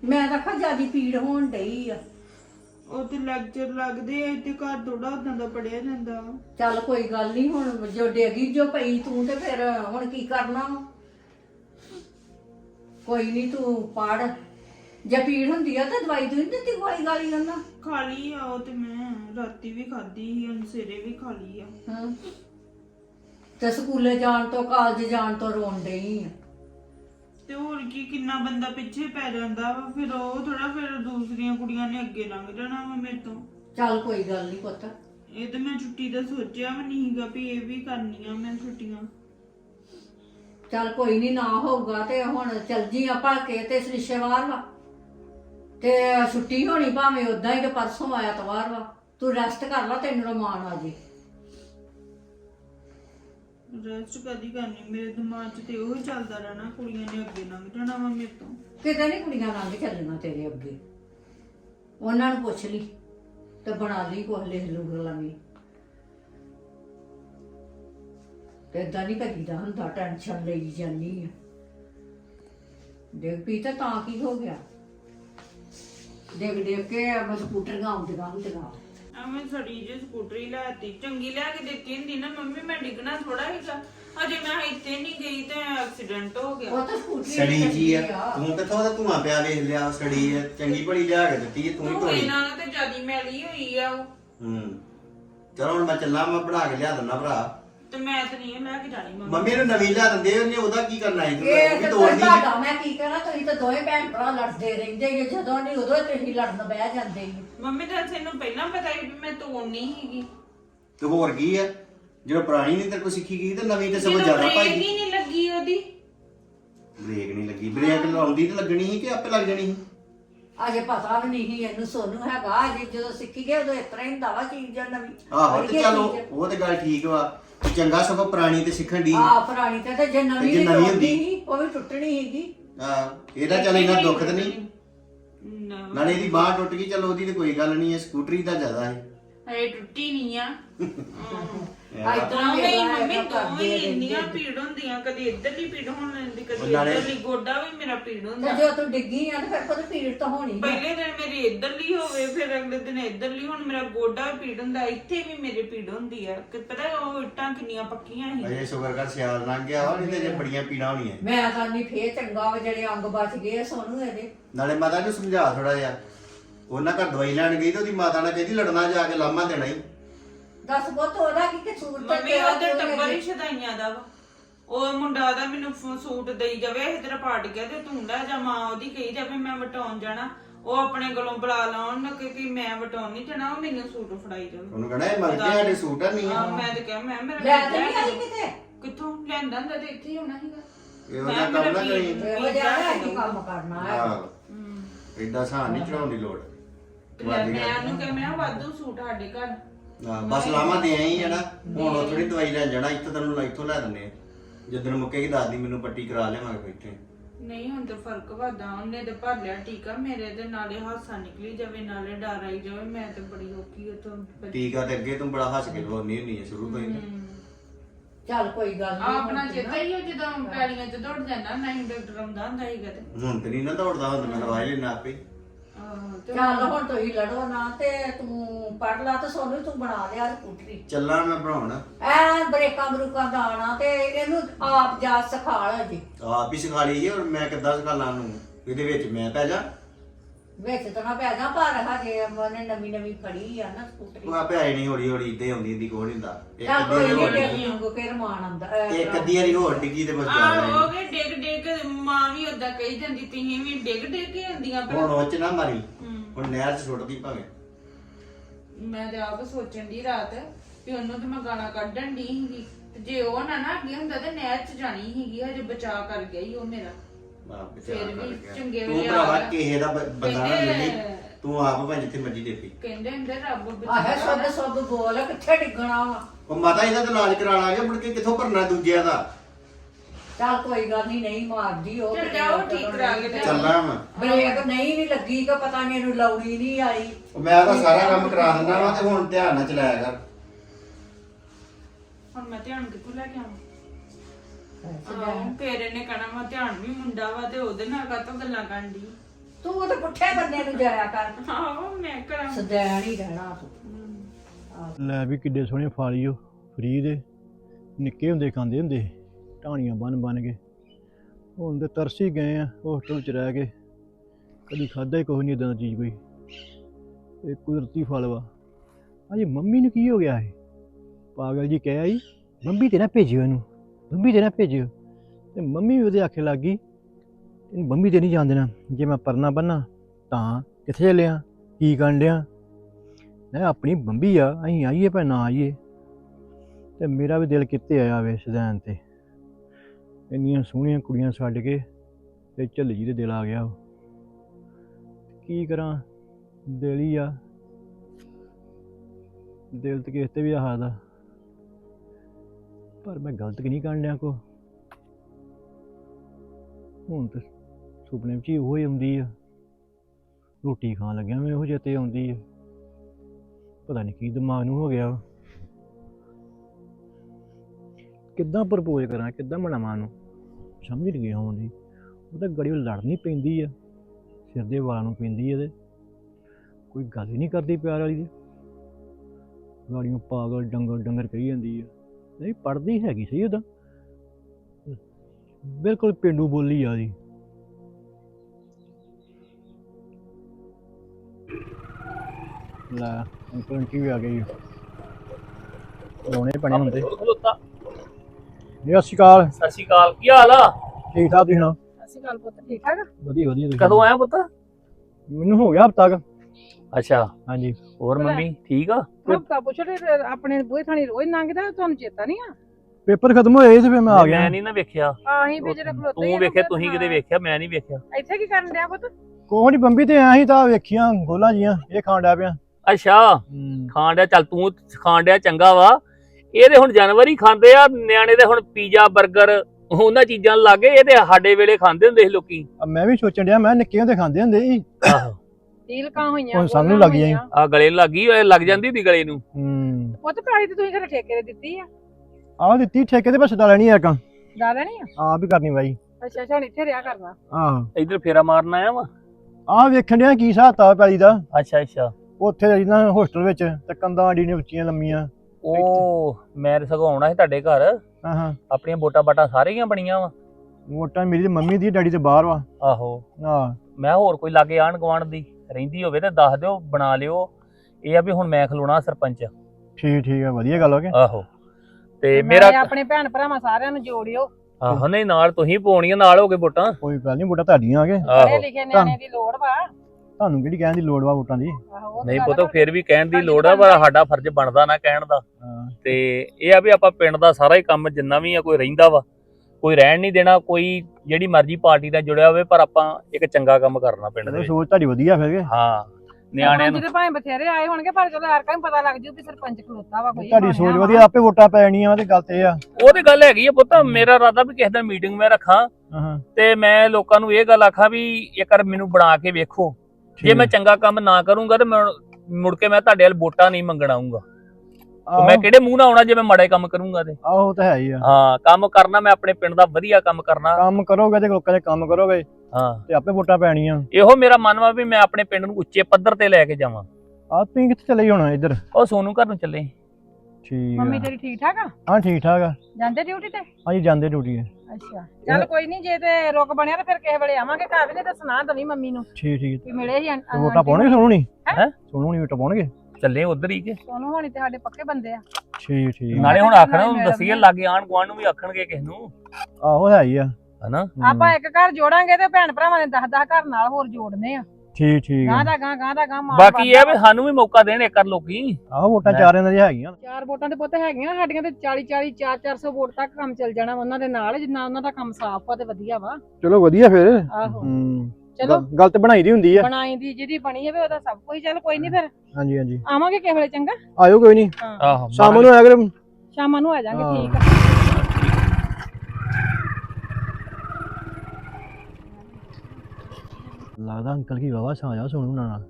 ਮੈਂ ਤਾਂ ਖਾ ਜਿਆਦੀ ਪੀੜ ਹੋਣ ਡਈ ਆ। ਉਹ ਤੇ ਲੈਕਚਰ ਲੱਗਦੇ ਆ ਤੇ ਘਰ ਥੋੜਾ ਉਦਾਂ ਦਾ ਪੜਿਆ ਜਾਂਦਾ ਵਾ। ਚੱਲ ਕੋਈ ਗੱਲ ਨਹੀਂ ਹੁਣ ਜੋ ਡੇਗੀ ਜੋ ਪਈ ਤੂੰ ਤੇ ਫਿਰ ਹੁਣ ਕੀ ਕਰਨਾ ਵਾ? ਕੋਈ ਨਹੀਂ ਤੂੰ ਪੜ ਜੇ ਪੀੜ ਹੁੰਦੀ ਆ ਤਾਂ ਦਵਾਈ ਤੂੰ ਦਿੱਤੀ ਕੋਈ ਗਾਲੀ ਉਹਨਾਂ ਖਾ ਲਈ ਆ ਉਹ ਤੇ ਮੈਂ ਰਾਤੀ ਵੀ ਖਾਧੀ ਸੀ ਹੁਣ ਸਵੇਰੇ ਵੀ ਖਾ ਲਈ ਆ। ਹਾਂ। ਤੇ ਸਕੂਲੇ ਜਾਣ ਤੋਂ ਕਾਲਜ ਜਾਣ ਤੋਂ ਰੋਣ ਡਈ ਆ। ਤੇ ਹੋਰ ਕੀ ਕਿੰਨਾ ਬੰਦਾ ਪਿੱਛੇ ਪੈ ਜਾਂਦਾ ਵਾ ਫਿਰ ਉਹ ਥੋੜਾ ਫਿਰ ਦੂਸਰੀਆਂ ਕੁੜੀਆਂ ਨੇ ਅੱਗੇ ਲੰਘ ਜਾਣਾ ਵਾ ਮੇਰੇ ਤੋਂ। ਚੱਲ ਕੋਈ ਗੱਲ ਨਹੀਂ ਪੁੱਤ। ਇਹ ਤਾਂ ਮੈਂ ਛੁੱਟੀ ਦਾ ਸੋਚਿਆ ਵੀ ਨਹੀਂਗਾ ਵੀ ਇਹ ਵੀ ਕਰਨੀਆਂ ਮੈਂ ਛੁੱਟੀਆਂ। ਚੱਲ ਕੋਈ ਨਹੀਂ ਨਾ ਹੋਊਗਾ ਤੇ ਹੁਣ ਚੱਲ ਜੀ ਆਪਾਂ ਕੇ ਤੇ ਸ਼ਨੀਵਾਰ ਵਾ। ਤੇ ਛੁੱਟੀ ਹੋਣੀ ਭਾਵੇਂ ਉਦਾਂ ਹੀ ਤੇ ਪਰਸੋਂ ਆਇਆ ਤਵਾਰ ਵਾ। ਤੂੰ ਰੈਸਟ ਕਰ ਲੈ ਤੈਨੂੰ ਰਮਾਨ ਆ ਜੇ। ਰੈਸਟ ਕਦੀ ਕਰਨੀ? ਮੇਰੇ ਦਿਮਾਗ 'ਚ ਤੇ ਉਹ ਹੀ ਚੱਲਦਾ ਰਹਿਣਾ ਕੁੜੀਆਂ ਨੇ ਅੱਗੇ ਲੰਘ ਜਾਣਾ ਵਾ ਮੇਰੇ ਤੋਂ। ਕਿਤੇ ਨਹੀਂ ਕੁੜੀਆਂ ਲੰਘ ਚੱਲਣਾ ਤੇਰੇ ਅੱਗੇ। ਉਹਨਾਂ ਨੂੰ ਪੁੱਛ ਲਈ ਤੇ ਬਣਾ ਲਈ ਕੁਛ ਲਿਖ ਲੂ ਲਵੀ ਤੇ ਏਦਾਂ ਨਹੀਂ ਕਰੀਦਾ ਹੁੰਦਾ ਟੈਨਸ਼ਨ ਲਈ ਜਾਨੀ ਆ। ਦੇਖ ਪੀ ਤਾਂ ਤਾਂ ਕੀ ਹੋ ਗਿਆ? ਦੇਖ ਦੇਖ ਕੇ ਮੈਂ ਸਕੂਟਰ ਆਉਂਦੀਆਂ ਹੁੰਦੀਆਂ। ਐਵੇਂ ਸੜੀ ਜੇ ਸਕੂਟਰੀ ਲੈਤੀ ਚੰਗੀ ਲੈ ਕੇ ਦਿੱਤੀ ਹੁੰਦੀ ਨਾ ਮੰਮੀ ਮੈਂ ਡਿੱਗਣਾ ਥੋੜਾ ਹੀਗਾ ਅਜੇ ਮੈਂ ਇੱਥੇ ਨਹੀਂ ਗਈ ਤੇ ਐਕਸੀਡੈਂਟ ਹੋ ਗਿਆ। ਉਹ ਤਾਂ ਸਕੂਟਰੀ ਸੜੀ ਜੀ ਆ। ਤੂੰ ਕਿੱਥੋਂ ਉਹਦਾ ਧੂਆਂ ਪਿਆ ਵੇਖ ਲਿਆ ਸੜੀ ਆ ਚੰਗੀ ਭਲੀ ਲਿਆ ਕੇ ਦਿੱਤੀ ਤੂੰ ਹੀ ਧੋਈ। ਇਹਨਾਂ ਨਾਲ ਤੇ ਜਿਆਦੀ ਮੈਲੀ ਹੋਈ ਆ ਉਹ। ਹੂੰ। ਚਲੋ ਹੁਣ ਮੈਂ ਚੱਲਾਂ ਮੈਂ ਬਣਾ ਕੇ ਲਿਆ ਦਿੰਦਾ ਭਰਾ। ਤੇ ਮੈਂ ਤੇ ਨਹੀਂ ਲੈ ਕੇ ਜਾਣੀ ਮੰਮੀ? ਮੰਮੀ ਨੂੰ ਨਵੀਂ ਲਿਆ ਦਿੰਦੇ ਉਹਨੇ ਉਹਦਾ ਕੀ ਕਰਨਾ ਹੈ? ਤੂੰ ਇਹ ਤੇ ਤੁਹਾਡਾ ਮੈਂ ਕੀ ਕਰਾਂ ਤੁਸੀਂ ਤਾਂ ਦੋਵੇਂ ਭੈਣ ਭਰਾ ਲੜਦੇ ਰਹਿੰਦੇ ਜੇ ਜਦੋਂ ਨਹੀਂ ਉਦੋਂ ਤੁਸੀਂ ਲੜਨ ਬਹਿ ਜਾਂਦੇ ਜੀ। ਮੰਮੀ ਤਾਂ ਤੈਨੂੰ ਪਹਿਲਾਂ ਪਤਾ ਵੀ ਮੈਂ ਤੋੜਨੀ ਸੀਗੀ ਤੇ ਹੋਰ ਕੀ ਆ? ਜਦੋਂ ਪੁਰਾਣੀ ਨਹੀਂ ਤੇਰੇ ਕੋਲ ਸਿੱਖੀ ਗਈ ਤੇ ਨਵੀਂ ਤੇ ਜਦੋਂ ਜ਼ਿਆਦਾ ਬ੍ਰੇਕ ਭਾਈ। ਹੀ ਨਹੀਂ ਲੱਗੀ ਉਹਦੀ। ਬ੍ਰੇਕ ਨਹੀਂ ਲੱਗੀ। ਬ੍ਰੇਕ ਲਾਉਂਦੀ ਤੇ ਲੱਗਣੀ ਸੀ ਕਿ ਆਪੇ ਲੱਗ ਜਾਣੀ ਸੀ? ਅਜੇ ਪਤਾ ਵੀ ਨਹੀਂ ਸੀ ਇਹਨੂੰ ਸੋਨੂੰ ਹੈਗਾ। ਅਜੇ ਜਦੋਂ ਸਿੱਖੀ ਗਏ ਉਦੋਂ ਇਸ ਤਰ੍ਹਾਂ ਹੀ ਹੁੰਦਾ ਵਾ ਚੀਜ਼ ਜਾਂ ਨਵੀਂ। ਆਹੋ ਤੇ ਵਧੀਆ ਚਲੋ ਚੀਜ਼। ਹੈ। ਉਹ ਤੇ ਗੱਲ ਠੀਕ ਵਾ। ਤੇ ਚੰਗਾ ਸਗੋਂ ਪੁਰਾਣੀ ਤੇ ਸਿੱਖਣ ਦੀ। ਆਹ ਪੁਰਾਣੀ ਤੇ ਤੇ ਜੇ ਨਵੀਂ ਜੇ ਨਵੀਂ ਹੁੰਦੀ। ਸੀ ਉਹ ਵੀ ਟੁੱਟਣੀ ਸੀਗੀ ਆ ਇਹਦਾ ਚੱਲ ਇੰਨਾ ਦੁੱਖ ਤੇ ਨਹੀਂ। ਨਾ। ਨਾਲੇ ਇਹਦੀ ਬਾਹ ਟੁੱਟ ਗਈ ਚਲੋ ਉਹਦੀ ਤੇ ਕੋਈ ਗੱਲ ਨਹੀਂ ਹੈ ਸਕੂਟਰੀ ਦਾ ਜ਼ਿਆਦਾ ਹੈ। ਹਏ ਟੁੱਟੀ ਨਹੀਂ ਆ। ਇਦਾਂ ਦੋਵੇਂ ਮੰਮੀ ਦੋਵੇਂ ਹੀ ਇੰਨੀਆਂ ਪੀੜ ਹੁੰਦੀਆਂ ਕਦੀ ਇੱਧਰਲੀ ਪੀੜ ਹੋਣ ਲੈਂਦੀ ਕਦੀ ਨਾਲੇ- ਇੱਧਰਲੀ ਗੋਡਾ ਵੀ ਮੇਰਾ ਪੀੜ ਤੇ ਹੁੰਦਾ ਜੋ ਤੂੰ ਡਿੱਗੀ ਆ ਤੇ ਫਿਰ ਕੋਈ ਪੀੜ ਤਾਂ ਹੋਣੀ ਆ। ਪਹਿਲੇ ਦਿਨ ਮੇਰੀ ਇੱਧਰਲੀ ਹੋਵੇ ਫਿਰ ਅਗਲੇ ਦਿਨ ਇੱਧਰਲੀ ਹੁਣ ਮੇਰਾ ਗੋਡਾ ਵੀ ਪੀੜ ਹੁੰਦਾ ਇੱਥੇ ਵੀ ਮੇਰੇ ਪੀੜ ਹੁੰਦੀ ਆ। ਕਿ ਪਤਾ ਉਹ ਇੱਟਾਂ ਕਿੰਨੀਆਂ ਪੱਕੀਆਂ ਸੀ। ਅਜੇ ਸ਼ੁਕਰ ਕਰ ਸਿਆਲ ਲੰਘ ਗਿਆ ਵਾ ਨਹੀਂ ਤੇ ਜੇ ਬੜੀਆਂ ਪੀੜਾਂ ਹੋਣੀਆਂ। ਮੈਂ ਤਾਂ ਨਹੀਂ ਫੇਰ ਚੰਗਾ ਵਾ ਜਿਹੜੇ ਅੰਗ ਬਚ ਗਏ ਆ ਸੋਨੂੰ ਇਹਦੇ। ਨਾਲੇ ਮਾਤਾ ਨੂੰ ਸਮਝਾ ਥੋੜਾ ਜਿਹਾ। ਉਹਨਾਂ ਘਰ ਦਵਾਈ ਲੈਣ ਗਈ ਤੇ ਉਹਦੀ ਮਾਤਾ ਨੇ ਕਹਿੰਦੀ ਲੜਨਾ ਜਾ ਕੇ ਲਾਮਾ ਦੇਣਾ ਹੀ ਦੱਸ ਪੁੱਤ ਉਹਦਾ ਕੀ ਕਸੂਰ ਤੇ ਮੰਮੀ ਤੇਰਾ ਉਹਦੇ ਟੱਬਰ? ਹੀ ਸ਼ਦਾਈਆਂ ਦਾ ਵਾ। ਉਹ ਮੁੰਡਾ ਦਾ ਮੈਨੂੰ ਫ- ਸੂਟ ਦੇਈ ਜਾਵੇ ਇਹ ਤੇਰਾ ਪਾਟ ਗਿਆ ਤੇ ਤੂੰ ਲੈ ਜਾ ਮਾਂ ਉਹਦੀ ਕਹੀ ਜਾਵੇ ਮੈਂ ਵਟਾਉਣ ਜਾਣਾ। ਉਹ ਆਪਣੇ ਗਲੋਂ ਬੁਲਾ ਲਾਉਣ ਕਿ ਕਿ ਮੈਂ ਵਟਾਉਣ ਨਹੀਂ ਜਾਣਾ ਉਹ ਮੈਨੂੰ ਸੂਟ ਫੜਾਈ ਜਾਵੇ। ਉਹਨੂੰ ਕਹਣਾ ਇਹ ਮੰਗਦੇ ਸਾਡੇ ਸੂਟ ਆ ਨਹੀਂ। ਹਾਂ, ਮੈਂ ਤੇ ਕਿਹਾ ਮੈਂ ਮੇਰਾ ਲੈ ਵੀਰ ਤੇ ਨਹੀਂ ਆਈ ਲੈ ਕਿਤੇ? ਕਿੱਥੋਂ? ਲੈਂਦਾ ਹੁੰਦਾ ਤੇ ਇੱਥੇ ਹੀ ਹੋਣਾ ਸੀਗਾ। ਇਹੋ ਮੈਂ ਮੇਰਾ ਕੰਮ ਨਾ ਕਰੀ। ਵੀਰ- ਇਹੋ ਜਿਹਾ ਨਾ ਕੰਮ ਕਰਨਾ ਹੈ। ਹਾਂ। ਐਡਾ ਸਾਹ ਨਹੀਂ ਚੜਾਉਣ ਦੀ ਲੋੜ। ਤੇ ਲੈ ਮੈਂ ਉਹਨੂੰ ਕਿਹਾ ਮੈਂ ਕਿਹਾ ਵਾਧੂ ਸੂਟ ਸਾਡੇ ਘਰ। ਹਾਂ ਬਸ ਲਾਮਾ ਦੇ ਆਈ ਹੈ ਨਾ। ਹੁਣ ਉਹ ਥੋੜੀ ਦਵਾਈ ਲੈਣ ਜਾਣਾ ਇੱਥੇ ਤੈਨੂੰ ਲੈ- ਇੱਥੋਂ ਲੈ ਦਿੰਨੇ ਆ। ਜਦੋਂ ਮੁੱਕੇਗੀ ਦੱਸ ਦੀ ਮੈਨੂੰ ਪੱਟੀ ਕਰਾ ਲਿਆਵਾਂਗੇ ਇੱਥੇ। ਨਹੀਂ ਹੁਣ ਤੇ ਫ਼ਰਕ ਵਾਦਾ ਉਹਨੇ ਤੇ ਭਰ ਲਿਆ ਟੀਕਾ ਮੇਰੇ ਤੇ ਨਾਲੇ ਹਾਸਾ ਨਿਕਲੀ ਜਾਵੇ ਨਾਲੇ ਡਰ ਆਈ ਜਾਵੇ। ਮੈਂ ਤੇ ਬੜੀ ਔਖੀ ਉਤੋਂ ਟੀਕਾ ਤੇ ਅੱਗੇ ਤੂੰ ਬੜਾ ਹੱਸ ਕੇ ਲਵਾਉਣੀ ਹੁੰਦੀ ਹੈ ਸ਼ੁਰੂ ਤੋਂ ਹੀ ਚੱਲ ਕੋਈ ਗੱਲ ਨਹੀਂ ਆਪਣਾ ਚੇਤਾ ਹੀ ਉਹ ਜਦੋਂ ਪੈਲੀਆਂ 'ਚ ਦੌੜ ਜਾਂਦਾ ਨਹੀਂ ਡਾਕਟਰ ਆਉਂਦਾ ਹੁੰਦਾ ਸੀਗਾ ਤੇ। ਹੁਣ ਤੇ ਨਹੀਂ ਨਾ ਦੌੜਦਾ ਹੁੰਦਾ ਮੈਂ ਲਵਾਈ ਲੈਣਾ ਆਪੇ। ਤੇ ਚੱਲ ਹੁਣ ਤੁਸੀਂ ਲੜੋ ਨਾ ਤੇ ਤੂੰ ਪੜ ਲਾ ਤੇ ਸੋਨੂੰ ਤੂੰ ਬਣਾ ਲਿਆ ਸਕੂਟਰੀ ਚੱਲਾਂ ਮੈਂ ਬਣਾਉਣ। ਐ ਬ੍ਰੇਕਾਂ ਬਰੂਕਾਂ ਦਾ ਆਣਾ ਤੇ ਇਹਨੂੰ ਆਪ ਜਾ ਸਿਖਾ ਲਾ ਜੀ। ਆਪ ਹੀ ਸਿਖਾ ਲਈ ਜੀ ਔਰ ਮੈਂ ਕਿੱਦਾਂ ਸਿਖਾਲਾਂ ਨੂੰ ਇਹਦੇ ਵਿੱਚ ਮੈਂ ਪੈ ਜਾ। ਵਿੱਚ ਤਾਂ ਨਾ ਪੈ ਜਾ ਪਰ ਹਜੇ ਮਨੇ ਨਵੀਂ ਨਵੀਂ ਫੜੀ ਆ ਨਾ ਸਕੂਟਰੀ। ਉਹ ਆਪੇ ਆਈ ਨਹੀਂ ਹੌਲੀ ਹੌਲੀ ਇੱਦਾਂ ਹੀ ਆਉਂਦੀ ਦੀ ਕੋਲ ਹੁੰਦਾ। ਇੱਕ ਚੱਲ ਅੱਧੀ ਕੋਈ ਵਾਰੀ ਹੋਰ ਡਿੱਗੀ ਕੇ ਰਮਾਨ ਆਂਦਾ ਅਹ, ਇੱਕ ਅੱਧੀ ਵਾਰੀ ਹੋਰ ਡਿੱਗੀ ਤੇ ਬਸ ਜਾ ਆਹੋ ਕੇ ਡਿੱਗ ਡਿੱਗ ਮਾਂ ਵੀ ਓਦਾਂ ਕਹੀ ਜਾਂਦੀ ਤੁਸੀਂ ਵੀ ਡਿੱਗ ਡਿੱਗ ਕੇ ਹੁੰਦੀਆਂ ਹੁਣ ਉਹ ਚ ਨਾ ਮਾਰੀ ਹੂੰ। ਹੁਣ ਨਹਿਰ ਚ ਸੁੱਟਦੀ ਭਾਵੇਂ। ਮੈਂ ਤੇ ਆਪ ਸੋਚਣ ਦੀ ਰਾਤ ਵੀ ਉਹਨੂੰ ਤੇ ਮੈਂ ਗਾਣਾ ਕੱਢਣ ਦੀ ਸੀਗੀ। ਤੇ ਜੇ ਉਹ ਨਾ ਨਾ ਅੱਗੇ ਹੁੰਦਾ ਤੇ ਨਹਿਰ 'ਚ ਜਾਣੀ ਸੀਗੀ ਹਜੇ ਬਚਾ ਕਰ ਗਿਆ ਹੀ ਉਹ ਮੇਰਾ। ਆਪ ਫਿਰ ਵਿਚਾਰ ਵੀ ਕਰ ਗਿਆ। ਚੰਗੇ ਤੂੰ ਵੇਲੇ ਭਰਾਵਾ ਆ ਗਿਆ। ਕਿਸੇ ਦਾ ਬ- ਬੰਦਾ ਨਾ ਕਹਿੰਦੇ- ਮਿਲੀ। ਤੂੰ ਆਪ ਭਾਵੇਂ ਜਿੱਥੇ ਮਰਜ਼ੀ ਦੇਖੀ ਕਹਿੰਦੇ ਹੁੰਦੇ ਰੱਬ ਆਹੇ ਬਚਾ ਸਭ ਸਭ ਬੋਲ ਕਿੱਥੇ ਡਿੱਗਣਾ ਵਾ? ਉਹ ਮਾਤਾ ਇਹਦਾ ਤਾਂ ਇਲਾਜ ਕਰਾ ਲਾਂਗੇ ਮੁੜ ਕੇ ਕਿੱਥੋਂ ਭਰਨਾ ਦੂਜਿਆਂ ਦਾ? ਚੱਲ ਕੋਈ ਗੱਲ ਨਹੀਂ ਨਹੀਂ ਮਾਰਦੀ ਉਹ ਚੱਲ ਕਿਤੇ ਜਾਓ, ਡਾਕਟਰ ਠੀਕ ਕਰਾ ਕੇ ਲਿਆਓ। ਚੱਲਾਂ ਮੈਂ ਬ੍ਰੇਕ ਨਹੀਂ ਵੀ ਲੱਗੀ ਕਿ ਪਤਾ ਨਹੀਂ ਇਹਨੂੰ ਲਾਉਣੀ ਨਹੀਂ ਆਈ। ਉਹ ਮੈਂ ਤਾਂ ਸਾਰਾ ਕੰਮ ਕਰਾ ਦਿੰਦਾ ਵਾ ਤੇ ਹੁਣ ਧਿਆਨ ਨਾਲ ਚਲਾਇਆ ਕਰ। ਹੁਣ ਮੈਂ ਧਿਆਨ ਕਿੱਥੋਂ ਲੈ ਕੇ ਆਵਾਂ? ਆਹੋ, ਫਿਰ ਇਹਨੇ ਕਹਣਾ ਮੈਂ ਧਿਆਨ ਵੀ ਮੁੰਡਾ ਵਾ ਤੇ ਉਹਦੇ ਨਾਲ ਕਾਤੋਂ ਗੱਲਾਂ ਕਰਦੀ ਤੂੰ ਤਾਂ ਪੁੱਠੇ ਬੰਦੇ ਨੂੰ ਜਾਇਆ ਕਰ। ਆਹੋ ਮੈਂ ਕਰਾਂ। ਸਦੈਣ ਹੀ ਰਹਿਣਾ ਤੂੰ। ਲੈ ਵੀ ਕਿੱਡੇ ਸੋਹਣੇ ਫਾਲੀਓ ਫਰੀ ਦੇ। ਨਿੱਕੇ ਹੁੰਦੇ ਖਾਂਦੇ ਹੁੰਦੇ ਢਾਣੀਆਂ ਬਨ ਬਨ ਕੇ। ਹੁਣ ਤੇ ਤਰਸ ਹੀ ਗਏ ਆ ਹੋਸਟਲ ਚ ਰਹਿ ਕੇ। ਕਦੀ ਖਾਦਾ ਹੀ ਕੁਛ ਨਹੀਂ ਇਦਾਂ ਦੀ ਚੀਜ਼ ਕੋਈ। ਇਹ ਕੁਦਰਤੀ ਫਲ ਵਾ। ਅਜੇ ਮੰਮੀ ਨੂੰ ਕੀ ਹੋ ਗਿਆ ਹੈ ਪਾਗਲ ਜੀ ਕਹਿ ਆਈ ਮੰਮੀ ਤੇ ਨਾ ਭੇਜਿਓ ਇਹਨੂੰ। ਬੰਬੀ ਤੇ ਨਾ ਭੇਜਿਓ। ਤੇ ਮੰਮੀ ਵੀ ਉਹਦੇ ਆਖੇ ਲੱਗ ਗਈ, ਇਹਨੂੰ ਬੰਬੀ ਤੇ ਨਹੀਂ ਜਾਣ ਦੇਣਾ। ਜੇ ਮੈਂ ਪਰਨਾ ਬੰਨਾ ਤਾਂ ਕਿੱਥੇ ਚੱਲਿਆ? ਕੀ ਕਰਨ ਡਿਆ? ਮੈਂ ਆਪਣੀ ਬੰਬੀ ਆ, ਅਸੀਂ ਆਈਏ ਭਾਵੇਂ ਨਾ ਆਈਏ। ਤੇ ਮੇਰਾ ਵੀ ਦਿਲ ਕਿੱਤੇ ਆਇਆ ਵੇ ਸਦੈਨ ਤੇ। ਇੰਨੀਆਂ ਸੋਹਣੀਆਂ ਕੁੜੀਆਂ ਛੱਡ ਕੇ ਤੇ ਝੱਲੀ ਜੀ ਦੇ ਦਿਲ ਆ ਗਿਆ ਉਹ। ਕੀ ਕਰਾਂ? ਦਿਲ ਹੀ ਆ। ਦਿਲ ਤੇ ਕਿਸੇ ਤੇ ਵੀ ਆਹਦਾ ਪਰ ਮੈਂ ਗਲਤ ਕਿ ਨਹੀਂ ਕਰਨ ਡਿਆ ਕੋ? ਹੁਣ ਤੇ ਸੁਪਨੇ ਵਿੱਚ ਹੀ ਉਹ ਹੀ ਆਉਂਦੀ ਆ। ਰੋਟੀ ਖਾਣ ਲੱਗਿਆ ਮੈਂ ਉਹ ਚੇਤੇ ਆਉਂਦੀ ਆ। ਪਤਾ ਨਹੀਂ ਕੀ ਦਿਮਾਗ ਨੂੰ ਹੋ ਗਿਆ। ਕਿੱਦਾਂ ਪ੍ਰਪੋਜ਼ ਕਰਾਂ, ਕਿੱਦਾਂ ਮਨਾਵਾਂ ਨੂੰ ਸਮਝ ਨਹੀਂ ਗਿਆ ਆਉਂਦੀ ਉਹ ਤਾਂ ਗੜੀ ਲੜਨੀ ਪੈਂਦੀ ਆ। ਸਿਰ ਦੇ ਵਾਲਾਂ ਨੂੰ ਪੈਂਦੀ ਆ ਤੇ ਕੋਈ ਗੱਲ ਹੀ ਨਹੀਂ ਕਰਦੀ ਪਿਆਰ ਵਾਲੀ ਦੀ। ਗਾੜੀਆਂ ਪਾਗਲ ਡੰਗਰ ਡੰਗਰ ਕਹੀ ਜਾਂਦੀ ਆ। ਨਹੀਂ ਪੜਦੀ ਹੈਗੀ ਸਹੀ ਉਹਦਾ। ਬਿਲਕੁਲ ਪਿੰਡੂ ਬੋਲੀ ਆ ਦੀ ਲੈ ਅੰਕਲ ਆਂਟੀ ਵੀ ਆ ਗਈ। ਰੋਣੇ ਪਣੇ ਹੁੰਦੇ। ਖਲੋਤਾ ਜੀ ਸਤਿ ਸ਼੍ਰੀ ਅਕਾਲ। ਸਤਿ ਸ਼੍ਰੀ ਅਕਾਲ ਕੀ ਹਾਲ ਆ? ਠੀਕ ਠਾਕ ਤੁਸੀਂ ਸੁਣਾਓ? ਅਸੀਂ ਗੱਲ ਪੁੱਤ ਠੀਕ ਠਾਕ? ਵਧੀਆ ਵਧੀਆ ਤੁਸੀਂ ਕਦੋਂ ਆਇਆ ਪੁੱਤ? ਮੈਨੂੰ ਹੋ ਗਿਆ ਹਫਤਾ ਕ। ਅੱਛਾ। ਹਾਂਜੀ। ਹੋਰ ਮੰਮੀ ਠੀਕ ਆ? ਹਫਤਾ ਪੁੱਛੜੇ ਆਪਣੇ ਬੂਹੇ ਥਾਣੀ ਰੋਜ਼ ਲੰਘਦਾ ਤੁਹਾਨੂੰ ਚੇਤਾ ਨਹੀਂ ਆ? ਪੇਪਰ ਖਤਮ ਹੋਏ ਤੇ ਫਿਰ ਮੈਂ ਆ ਗਿਆ। ਮੈਂ ਨਹੀਂ ਨਾ ਵੇਖਿਆ। ਆਹੀਂ ਵੀ ਜਿਹੜੇ ਖਲੋਤੇ ਤੂੰ ਵੇਖਿਆ ਤੁਸੀਂ ਕਿਤੇ ਵੇਖਿਆ? ਮੈਂ ਨਹੀਂ ਵੇਖਿਆ। ਇੱਥੇ ਕੀ ਕਰਨ ਡਿਆ ਪੁੱਤ? ਕੋਹ ਨਹੀਂ ਬੰਬੀ ਤੇ ਆਇਆ ਸੀ ਤਾਂ ਵੇਖੀਆਂ ਗੋਲਾਂ ਜੀਆਂ ਇਹ ਖਾਣ ਡਿਆ ਪਿਆ। ਅੱਛਾ ਖਾਣ ਡਿਆ ਚੱਲ ਤੂੰ ਖਾਣ ਡਿਆ ਚੰਗਾ ਵਾ। ਇਹਦੇ ਹੁਣ ਜਾਨਵਰ ਹੀ ਖਾਂਦੇ ਆ ਨਿਆਣੇ ਦੇ ਹੁਣ ਪੀਜ਼ਾ 버ਗਰ ਉਹਨਾਂ ਚੀਜ਼ਾਂ ਲੱਗੇ ਇਹ ਤੇ ਸਾਡੇ ਵੇਲੇ ਖਾਂਦੇ ਹੁੰਦੇ ਸੀ ਲੋਕੀ। ਆ ਮੈਂ ਵੀ ਸੋਚਣ ਡਿਆ ਮੈਂ ਨਿੱਕੇ ਹੁੰਦੇ ਖਾਂਦੇ ਹੁੰਦੇ ਸੀ। ਆਹੋ। ਤੀਲਕਾਂ ਹੋਈਆਂ ਹੁਣ ਸਾਨੂੰ ਲੱਗ ਗਈਆਂ। ਈ। ਹੋਈਆਂ। ਆ ਗਲੇ ਲੱਗੀ ਇਹ ਲੱਗ ਜਾਂਦੀ ਹੁੰਦੀ ਗਲੇ ਨੂੰ? ਹੂੰ। ਉਹ ਤਾਂ ਤੇ ਤੁਸੀਂ ਘਰੇ ਠੇਕੇ ਤੇ ਦਿੱਤੀ ਆ? ਆਹ ਦਿੱਤੀ ਠੇਕੇ ਤੇ ਬਸ ਲੈਣੀ ਆ ਕਾਂ ਗਾ ਲੈਣੀ ਆ? ਆ ਵੀ ਕਰਨੀ ਬਾਈ। ਅੱਛਾ ਅੱਛਾ ਹੁਣ ਇੱਥੇ ਰਿਆ ਕਰਨਾ। ਆਹ। ਇੱਧਰ ਫੇਰਾ ਮਾਰਨ ਆਇਆ ਵਾ? ਆਹ ਵੇਖਣ ਡਿਆ ਕੀ ਹਿਸਾਬ ਤਾ ਪੈਲੀ ਦਾ। ਅੱਛਾ ਅੱਛਾ। ਉੱਥੇ ਰਹਿਣਾ ਹੋਸਟਲ ਵਿੱਚ ਤੇ ਕੰਧਾਂ ਆਡੀ ਨੇ ਉੱਚੀਆਂ ਲੰਮੀਆਂ। ਉਹ ਮੈਂ ਤੇ ਸਗੋਂ ਆਉਣਾ ਸੀ ਤੁਹਾਡੇ ਘਰ। ਹਾਂ ਹਾਂ। ਆਪਣੀਆਂ ਬੋਟਾ ਬਾਟਾ ਸਾਰੀਆਂ ਬਣੀਆਂ ਵਾ। ਵੋਟਾਂ ਮੇਰੀ ਤੇ ਮੰਮੀ ਦੀ ਡੈਡੀ ਤੇ ਬਾਹਰ ਵਾ। ਆਹੋ। ਮੈਂ ਹੋਰ ਕੋਈ ਲਾਗੇ ਆਣ ਗਵਾਂਡ ਦੀ। ਰਹਿੰਦੀ ਹੋਵੇ ਤੇ ਦੱਸ ਦਿਓ ਬਣਾ ਲਿਓ। ਇਹ ਆ ਵੀ ਹੁਣ ਮੈਂ ਖਲੋਣਾ ਸਰਪੰਚ। ਠੀਕ ਠੀਕ ਆ ਵਧੀਆ ਗੱਲ ਹੋ ਗਈ ਆਹੋ। ਤੇ ਮੇਰਾ ਆਪਣੇ ਭੈਣ ਭਰਾਵਾਂ ਸਾਰਿਆਂ ਨੂੰ ਜੋੜਿਓ। ਆਹੋ ਨਹੀਂ ਨਾਲ ਤੁਸੀਂ ਪਾਉਣੀਆਂ ਨਾਲ ਹੋ ਗਏ ਵੋਟਾਂ। ਕੋਈ ਗੱਲ ਨਹੀਂ ਵੋਟਾਂ ਤੁਹਾਡੀਆਂ ਆ ਗਏ ਪੜ੍ਹੇ ਆਹੋ। ਲਿਖੇ ਨਿਆਣੇ ਦੀ ਲੋੜ ਵਾ। ਤੁਹਾਨੂੰ ਕਿਹੜੀ ਕਹਿਣ ਦੀ ਲੋੜ ਵਾ ਵੋਟਾਂ ਦੀ? ਆਹੋ ਉਹ ਤਾਂ ਨਹੀਂ ਗੱਲ ਪੁੱਤ। ਫਿਰ ਵੀ ਕਹਿਣ ਦੀ ਲੋੜ ਆ ਪਰ ਸਾਡਾ ਫਰਜ਼ ਬਣਦਾ ਨਾ ਕਹਿਣ ਦਾ। ਹਾਂ। ਤੇ ਇਹ ਆ ਵੀ ਆਪਾਂ ਪਿੰਡ ਦਾ ਸਾਰਾ ਹੀ ਕੰਮ ਜਿੰਨਾ ਵੀ ਆ ਕੋਈ ਰਹਿੰਦਾ ਵਾ। ਕੋਈ ਰਹਿਣ ਨਹੀਂ ਦੇਣਾ ਕੋਈ ਜਿਹੜੀ ਮਰਜ਼ੀ ਪਾਰਟੀ ਨਾਲ ਜੁੜਿਆ ਹੋਵੇ ਪਰ ਆਪਾਂ ਇੱਕ ਚੰਗਾ ਕੰਮ ਕਰਨਾ ਪਿੰਡ ਦੇ ਵਿੱਚ। ਸੋਚ ਤੁਹਾਡੀ ਵਧੀਆ ਫਿਰ ਕੇ ਹਾਂ ਨਿਆਣਿਆਂ ਨੂੰ ਦੇ ਭਾਵੇਂ ਬਥੇਰੇ ਆਏ ਹੋਣਗੇ ਪਰ ਚਲੋ ਯਾਰ ਨੂੰ ਪਤਾ ਲੱਗ ਜੂ ਵੀ ਸਰਪੰਚ ਖਲੋਤਾ ਵਾ ਕੋਈ। ਤੁਹਾਡੀ ਸੋਚ। ਵਧੀਆ ਆਪੇ ਵੋਟਾਂ ਪੈਣੀਆਂ ਤੇ ਗੱਲ ਤੇ ਇਹ ਆ। ਉਹ ਤੇ ਗੱਲ ਹੈਗੀ ਆ ਪੁੱਤ ਮੇਰਾ ਇਰਾਦਾ ਵੀ ਕਿਸੇ ਦਿਨ ਮੀਟਿੰਗ ਮੈਂ ਰੱਖਾਂ। ਹਾਂ ਹਾਂ। ਤੇ ਮੈਂ ਲੋਕਾਂ ਨੂੰ ਇਹ ਗੱਲ ਆਖਾਂ ਵੀ ਇੱਕ ਵਾਰ ਮੈਨੂੰ ਬਣਾ ਕੇ ਵੇਖੋ। ਜੇ ਮੈਂ ਚੰਗਾ ਕੰਮ ਨਾ ਕਰੂੰਗਾ ਤੇ ਮੈਂ ਮੁੜ ਕੇ ਮੈਂ ਤੁਹਾਡੇ ਵੱਲ ਵੋਟਾਂ ਨਹੀਂ ਮੰਗਣ ਆਉਂਗਾ ਤੇ ਮੈਂ ਕਿਹੜੇ ਮੂੰਹ ਨਾਲ ਆਉਣਾ ਜੇ ਮੈਂ ਮਾੜੇ ਕੰਮ ਕਰੂੰਗਾ ਤੇ? ਆਹੋ ਉਹ ਤਾਂ ਹੈ ਹੀ ਆ। ਹਾਂ ਕੰਮ ਕਰਨਾ ਮੈਂ ਆਪਣੇ ਪਿੰਡ ਦਾ ਵਧੀਆ ਕੰਮ ਕਰਨਾ। ਕੰਮ ਕਰੋਗੇ ਤੇ ਲੋਕਾਂ ਦੇ ਕੰਮ ਕਰੋਗੇ। ਹਾਂ। ਤੇ ਆਪੇ ਵੋਟਾਂ ਪੈਣੀਆਂ। ਇਹੋ ਮੇਰਾ ਮਨ ਵਾ ਵੀ ਮੈਂ ਆਪਣੇ ਪਿੰਡ ਨੂੰ ਉੱਚੇ ਪੱਧਰ ਤੇ ਲੈ ਕੇ ਜਾਵਾਂ। ਆ ਤੁਸੀਂ ਕਿੱਥੇ ਚਲੇ ਹੋਣਾ ਇੱਧਰ? ਉਹ ਸੋਨੂ ਘਰ ਨੂੰ ਚੱਲੇ। ਠੀਕ ਮੰਮੀ ਆ। ਤੇਰੀ ਠੀਕ ਠਾਕ ਆ? ਹਾਂ ਠੀਕ ਠਾਕ ਆ। ਜਾਂਦੇ ਡਿਊਟੀ ਤੇ? ਹਾਂਜੀ ਜਾਂਦੇ ਡਿਊਟੀ ਹੈ ਅੱਛਾ। ਚੱਲ ਕੋਈ ਨਹੀਂ ਜੇ ਤੇ ਰੁਕ ਬਣਿਆ ਤੇ ਫਿਰ ਕਿਸੇ ਵੇਲੇ ਆਵਾਂਗੇ ਘਰ ਵੀ ਨਹੀਂ ਤਾਂ ਸੁਣਾ ਦਵੀਂ ਮੰਮੀ ਨੂੰ ਠੀਕ ਠੀਕ। ਮਿਲੇ ਸੀ ਆਂ- ਤੇ ਵੋਟਾਂ ਪਾਉਣਗੇ ਸੋਨੂੰ ਨਹੀਂ ਹੈਂ? ਸੋਨੂੰ ਨਹੀਂ ਵੋਟਾਂ ਪਾਉਣਗੇ? ਚੱਲੇ ਉਧਰ ਹੀ ਕੇ? ਸੋਨੂੰ ਹੋਣੀ ਤੇ ਸਾਡੇ ਪੱਕੇ ਬੰਦੇ ਆ। ਠੀਕ ਠੀਕ। ਨਾਲੇ ਹੁਣ ਆਖਣਾ ਮੇਰਾ ਦਸੀਏ। ਲਾਗੇ ਆਣ ਗੁਆਂਢ ਨੂੰ ਵੀ ਆਖਣਗੇ ਕਿਸ ਨੂੰ। ਆਹੋ ਹੈ ਹੀ ਆ। ਹਨਾ? ਆਪਾਂ ਇੱਕ ਘਰ ਜੋੜਾਂਗੇ ਤੇ ਭੈਣ ਭਰਾਵਾਂ ਨੇ 10 10 ਘਰ ਨਾਲ ਹੋਰ ਜੋੜਨੇ ਆ। ਠੀਕ ਠੀਕ। ਗਾਂ। ਦਾ ਗਾਂ ਗਾਂ ਦਾ ਗਾਂ ਮਾਰ ਬਾਕੀ ਇਹ ਵੀ ਸਾਨੂੰ ਵੀ ਮੌਕਾ ਦੇਣ ਇੱਕ ਲੋਕੀ। ਆਹੋ ਵੋਟਾਂ ਚਾਰਿਆਂ ਦੀਆਂ ਹੈਗੀਆਂ। ਚਾਰ ਵੋਟਾਂ ਤੇ ਪੁੱਤ ਹੈਗੀਆਂ ਸਾਡੀਆਂ ਤੇ 40 40 4 400 ਵੋਟ ਤੱਕ ਕੰਮ ਚੱਲ ਜਾਣਾ ਉਹਨਾਂ ਦੇ ਨਾਲ ਜਿੰਨਾ ਉਹਨਾਂ ਦਾ ਕੰਮ ਸਾਫ਼ ਆ ਤੇ ਵਧੀਆ ਵਾ। ਚਲੋ ਵਧੀਆ ਫਿਰ। ਆਹੋ। ਹੂੰ। ਚਲੋ। ਗੱਲ- ਗੱਲ ਤੇ ਬਣਾਈ ਦੀ ਹੁੰਦੀ ਆ। ਬਣਾਈ ਦੀ ਜਿਹਦੀ ਬਣੀ ਹੈ ਵੀ ਉਹਦਾ ਸਭ ਕੁਝ ਚੱਲ ਕੋਈ ਨਹੀਂ ਫਿਰ। ਹਾਂਜੀ ਹਾਂਜੀ। ਆਵਾਂਗੇ ਕਿਸੇ ਵੇਲੇ ਚੰਗਾ? ਆਇਓ ਕੋਈ ਨਹੀਂ ਆਹੋ ਸ਼ਾਮ ਨੂੰ ਆਇਆ ਕਰੋ ਸ਼ਾਮਾਂ ਨੂੰ ਆ ਜਾਾਂਗੇ। ਠੀਕ ਆ। ਲੱਗਦਾ ਅੰਕਲ ਕੀ ਵਾਵਾ ਸਾਜਾ ਸੋਨੂੰ ਨਾਲ।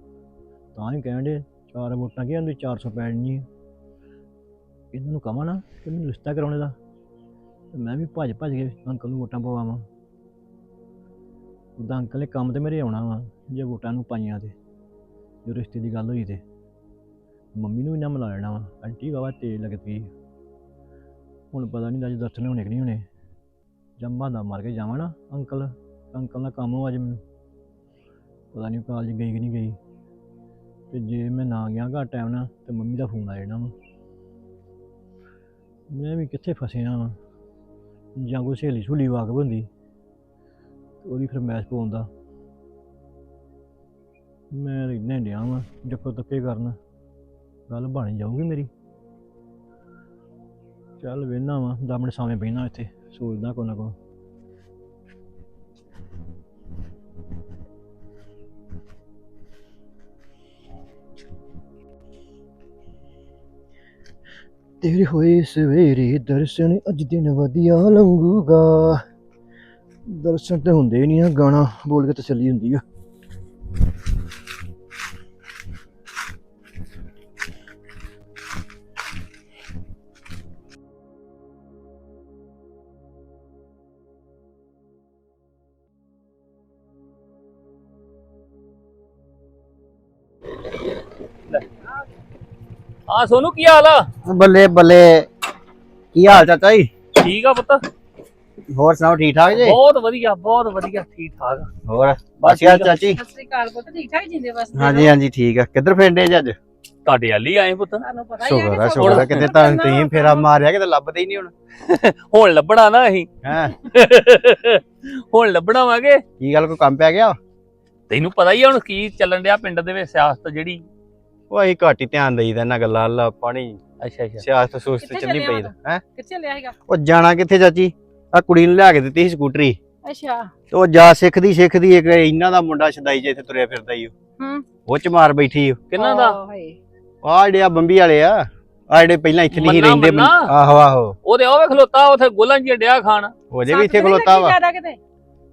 ਤਾਂ ਹੀ ਕਹਿਣ ਦੇ ਚਾਰ ਵੋਟਾਂ ਕੀ ਹੁੰਦੀ 400 ਪੈਣੀ ਇਹਨਾਂ ਨੂੰ ਕਹਾਂ ਨਾ ਕਿ ਮੈਨੂੰ ਰਿਸ਼ਤਾ ਕਰਾਉਣੇ ਦਾ। ਮੈਂ ਵੀ ਭੱਜ ਭੱਜ ਕੇ ਅੰਕਲ ਨੂੰ ਵੋਟਾਂ ਪਵਾਵਾਂ। ਉਹਦਾ ਅੰਕਲ ਨੇ ਕੰਮ ਤੇ ਮੇਰੇ ਆਉਣਾ ਵਾ, ਜੇ ਵੋਟਾਂ ਨੂੰ ਪਾਈਆਂ ਤੇ, ਜੋ ਰਿਸ਼ਤੇ ਦੀ ਗੱਲ ਹੋਈ ਤੇ। ਮੰਮੀ ਨੂੰ ਵੀ ਨਾ ਮਿਲਾ ਲੈਣਾ ਵਾ, ਆਂਟੀ ਵਾਵਾ ਤੇਜ਼ ਲੱਗਦੀ ਹੁਣ ਪਤਾ ਨਹੀਂ ਅੱਜ ਦਰਸ਼ਨ ਹੋਣੇ ਕਿ ਨਹੀਂ ਹੋਣੇ। ਜੰਮਾ ਦਾ ਮਾਰ ਕੇ ਜਾਵਾਂ ਨਾ ਅੰਕਲ ਅੰਕਲ ਦਾ ਕੰਮ ਹੋ ਅੱਜ ਮੈਨੂੰ। ਪਤਾ ਨਹੀਂ ਕਾਲਜ ਗਈ ਕਿ ਨਹੀਂ ਗਈ। ਤੇ ਜੇ ਮੈਂ ਨਾ ਗਿਆ ਘਰ ਟਾਈਮ ਨਾਲ, ਤੇ ਮੰਮੀ ਦਾ ਫੋਨ ਆ ਜਾਣਾ ਵਾ। ਮੈਂ ਵੀ ਕਿੱਥੇ ਫਸਿਆ ਵਾਂ। ਜਾਂ ਕੋਈ ਸਹੇਲੀ ਸੁਲੀ ਵਾਕਬ ਹੁੰਦੀ। ਉਹਦੀ ਫਿਰ ਮੈਚ ਪਾਉਂਦਾ ਮੈਂ ਇੰਨੇ ਡਿਆ ਵਾਂ, ਜੱਫੋ ਤੱਕੇ ਕਰਨ। ਗੱਲ ਬਣ ਜਾਊਗੀ ਮੇਰੀ। ਚੱਲ ਵੇਨਾ ਵਾਂ, ਦਸ ਸਾਵੇਂ ਬਹਿਣਾ ਇੱਥੇ, ਸੋਚਦਾ ਕੋ ਨਾ ਕੋ ਤੇਰੇ ਹੋਏ ਸਵੇਰੇ ਦਰਸ਼ਨ ਅੱਜ ਦਿਨ ਵਧੀਆ ਲੰਘੂਗਾ। ਦਰਸ਼ਨ ਤੇ ਹੁੰਦੇ ਹੀ ਨਹੀਂ ਆ ਗਾਣਾ ਬੋਲ ਕੇ ਤਸੱਲੀ ਹੁੰਦੀ ਆ। ਹਾਂ ਸੋਨੂ ਕੀ ਹਾਲ ਆ? ਬੱਲੇ ਬੱਲੇ ਕੀ ਹਾਲ ਚਾਚਾ ਜੀ ਠੀਕ ਆ ਪੁੱਤ। ਹੋਰ ਸੁਣਾਓ ਠੀਕ ਠਾਕ ਜੀ? ਬਹੁਤ ਵਧੀਆ ਬਹੁਤ ਵਧੀਆ ਠੀਕ ਠਾਕ। ਹੋਰ ਬਸ ਯਾਰ ਚਾਚੀ। ਸਤਿ ਸ੍ਰੀ ਅਕਾਲ ਪੁੱਤ ਠੀਕ ਠਾਕ ਜਿੰਦੇ ਬਸ ਹਾਂਜੀ ਹਾਂਜੀ ਠੀਕ ਆ। ਕਿੱਧਰ ਫਿਰਦੇ ਜੀ ਅੱਜ? ਤੁਹਾਡੇ ਵੱਲ ਆਏ ਪੁੱਤ। ਤੁਹਾਨੂੰ ਪਤਾ ਹੀ ਆ ਕਿਤੇ ਤਾਂ ਤੁਸੀਂ ਫੇਰਾ ਮਾਰਿਆ ਕਿਤੇ ਲੱਭਦੇ ਹੀ ਨਹੀਂ ਹੁਣ। ਹੁਣ ਲੱਭਣਾ ਨਾ ਅਸੀਂ। ਹੈ? ਹੁਣ ਲੱਭਣਾ ਵਾਂਗੇ। ਕੀ ਗੱਲ ਕੋਈ ਕੰਮ ਪੈ ਗਿਆ? ਤੈਨੂੰ ਪਤਾ ਹੀ ਆ ਹੁਣ ਕੀ ਚੱਲਣ ਡਿਆ ਪਿੰਡ ਦੇ ਵਿੱਚ ਸਿਆਸਤ ਜਿਹੜੀ। ਉਹ ਅਸੀਂ ਘੱਟ ਹੀ ਧਿਆਨ ਦੇਈਦਾ ਇਹਨਾਂ ਗੱਲਾਂ ਅੱਲਾ ਪਾਣੀ। ਅੱਛਾ ਅੱਛਾ। ਸਿਆਸਤ ਸੋਚ ਤੇ ਕਿੱਥੇ ਚੱਲੀ ਪਈਦਾ ਹੈ? ਕਿੱਥੇ ਲਿਆ ਹੈਗਾ ਉਹ ਜਾਣਾ ਕਿੱਥੇ ਚਾਚੀ? ਆ ਕੁੜੀ ਨੂੰ ਲਿਆ ਕੇ ਦਿੱਤੀ ਸੀ ਸਕੂਟਰੀ। ਅੱਛਾ। ਤੇ ਉਹ ਜਾ ਸਿੱਖਦੀ ਸਿੱਖਦੀ ਇੱਕ ਇਹਨਾਂ ਦਾ ਮੁੰਡਾ ਛਦਾਈ ਜੇ ਇੱਥੇ ਤੁਰਿਆ ਫਿਰਦਾ ਈ ਉਹ। ਹੂੰ। ਉਹ ਚ ਮਾਰ ਬੈਠੀ ਉਹ। ਕਿੰਨਾ ਦਾ? ਓ ਹਾਏ। ਆ ਜਿਹੜੇ ਆ ਬੰਬੀ ਵਾਲੇ ਆ ਆ ਜਿਹੜੇ ਪਹਿਲਾਂ ਇੱਥੇ ਨਹੀਂ ਸੀ ਮੰਨਾ- ਰਹਿੰਦੇ ਮੰਨਾ? ਆਹੋ ਆਹੋ। ਉਹਦੇ ਉਹ ਵੇ ਖਲੋਤਾ ਉਥੇ ਗੋਲਾਂ ਜੀ ਡਿਆ ਖਾਣ। ਉਹਦੇ ਵੀ ਸੱਟ ਇੱਥੇ ਖਲੋਤਾ ਲੱਗੀ ਵਾ। ਜ਼ਿਆਦਾ ਕਿਤੇ?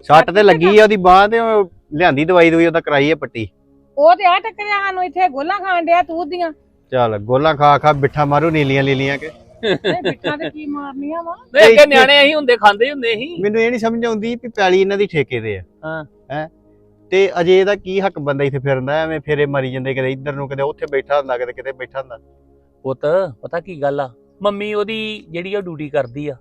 ਸੱਟ ਤੇ ਲੱਗੀ ਆ ਉਹਦੀ ਬਾਹ ਤੇ ਉਹ ਲਿਆਂਦੀ ਦਵਾਈ ਦਵਾਈ ਉਹਦਾ ਕਰਾਈ ਆ ਪੱਟੀ। ਉਹ ਤੇ ਆ ਟੱਕਰਿਆ ਸਾਨੂੰ ਇੱਥੇ ਗੋਲਾਂ ਖਾਣ ਡਿਆ ਤੂੰ ਦੀਆਂ। ਚੱਲ ਗੋਲਾਂ ਖਾ ਖਾ ਬਿੱਠਾ ਮਾਰੂ ਨੀਲੀਆਂ ਲੀਲੀਆਂ ਕੇ। ਨਹੀਂ ਬਿੱਠਾ ਤੇ ਕੀ ਮਾਰਨੀਆਂ ਵਾ? ਨਹੀਂ ਅੱਗੇ ਇੱਥੇ- ਨਿਆਣੇ ਅਸੀਂ ਹੁੰਦੇ ਖਾਂਦੇ ਹੀ ਹੁੰਦੇ ਸੀ ਮੈਨੂੰ ਇਹ ਨਹੀਂ ਸਮਝ ਆਉਂਦੀ ਵੀ ਪੈਲੀ ਇਹਨਾਂ ਦੀ ਠੇਕੇ ਤੇ ਆ। ਹਾਂ। ਹੈ? ਤੇ ਅਜੇ ਇਹਦਾ ਕੀ ਹੱਕ ਬੰਦਾ ਇੱਥੇ ਫਿਰਦਾ ਐਵੇਂ ਫੇਰੇ ਮਰੀ ਜਾਂਦੇ ਇੱਧਰ ਨੂੰ ਕਦੇ ਉੱਥੇ ਬੈਠਾ ਹੁੰਦਾ ਕਦੇ ਕਿਤੇ ਬੈਠਾ ਹੁੰਦਾ। ਪੁੱਤ ਪਤਾ ਕੀ ਗੱਲ ਆ? ਮੰਮੀ ਉਹਦੀ ਜਿਹੜੀ ਉਹ ਡਿਊਟੀ ਕਰਦੀ ਆ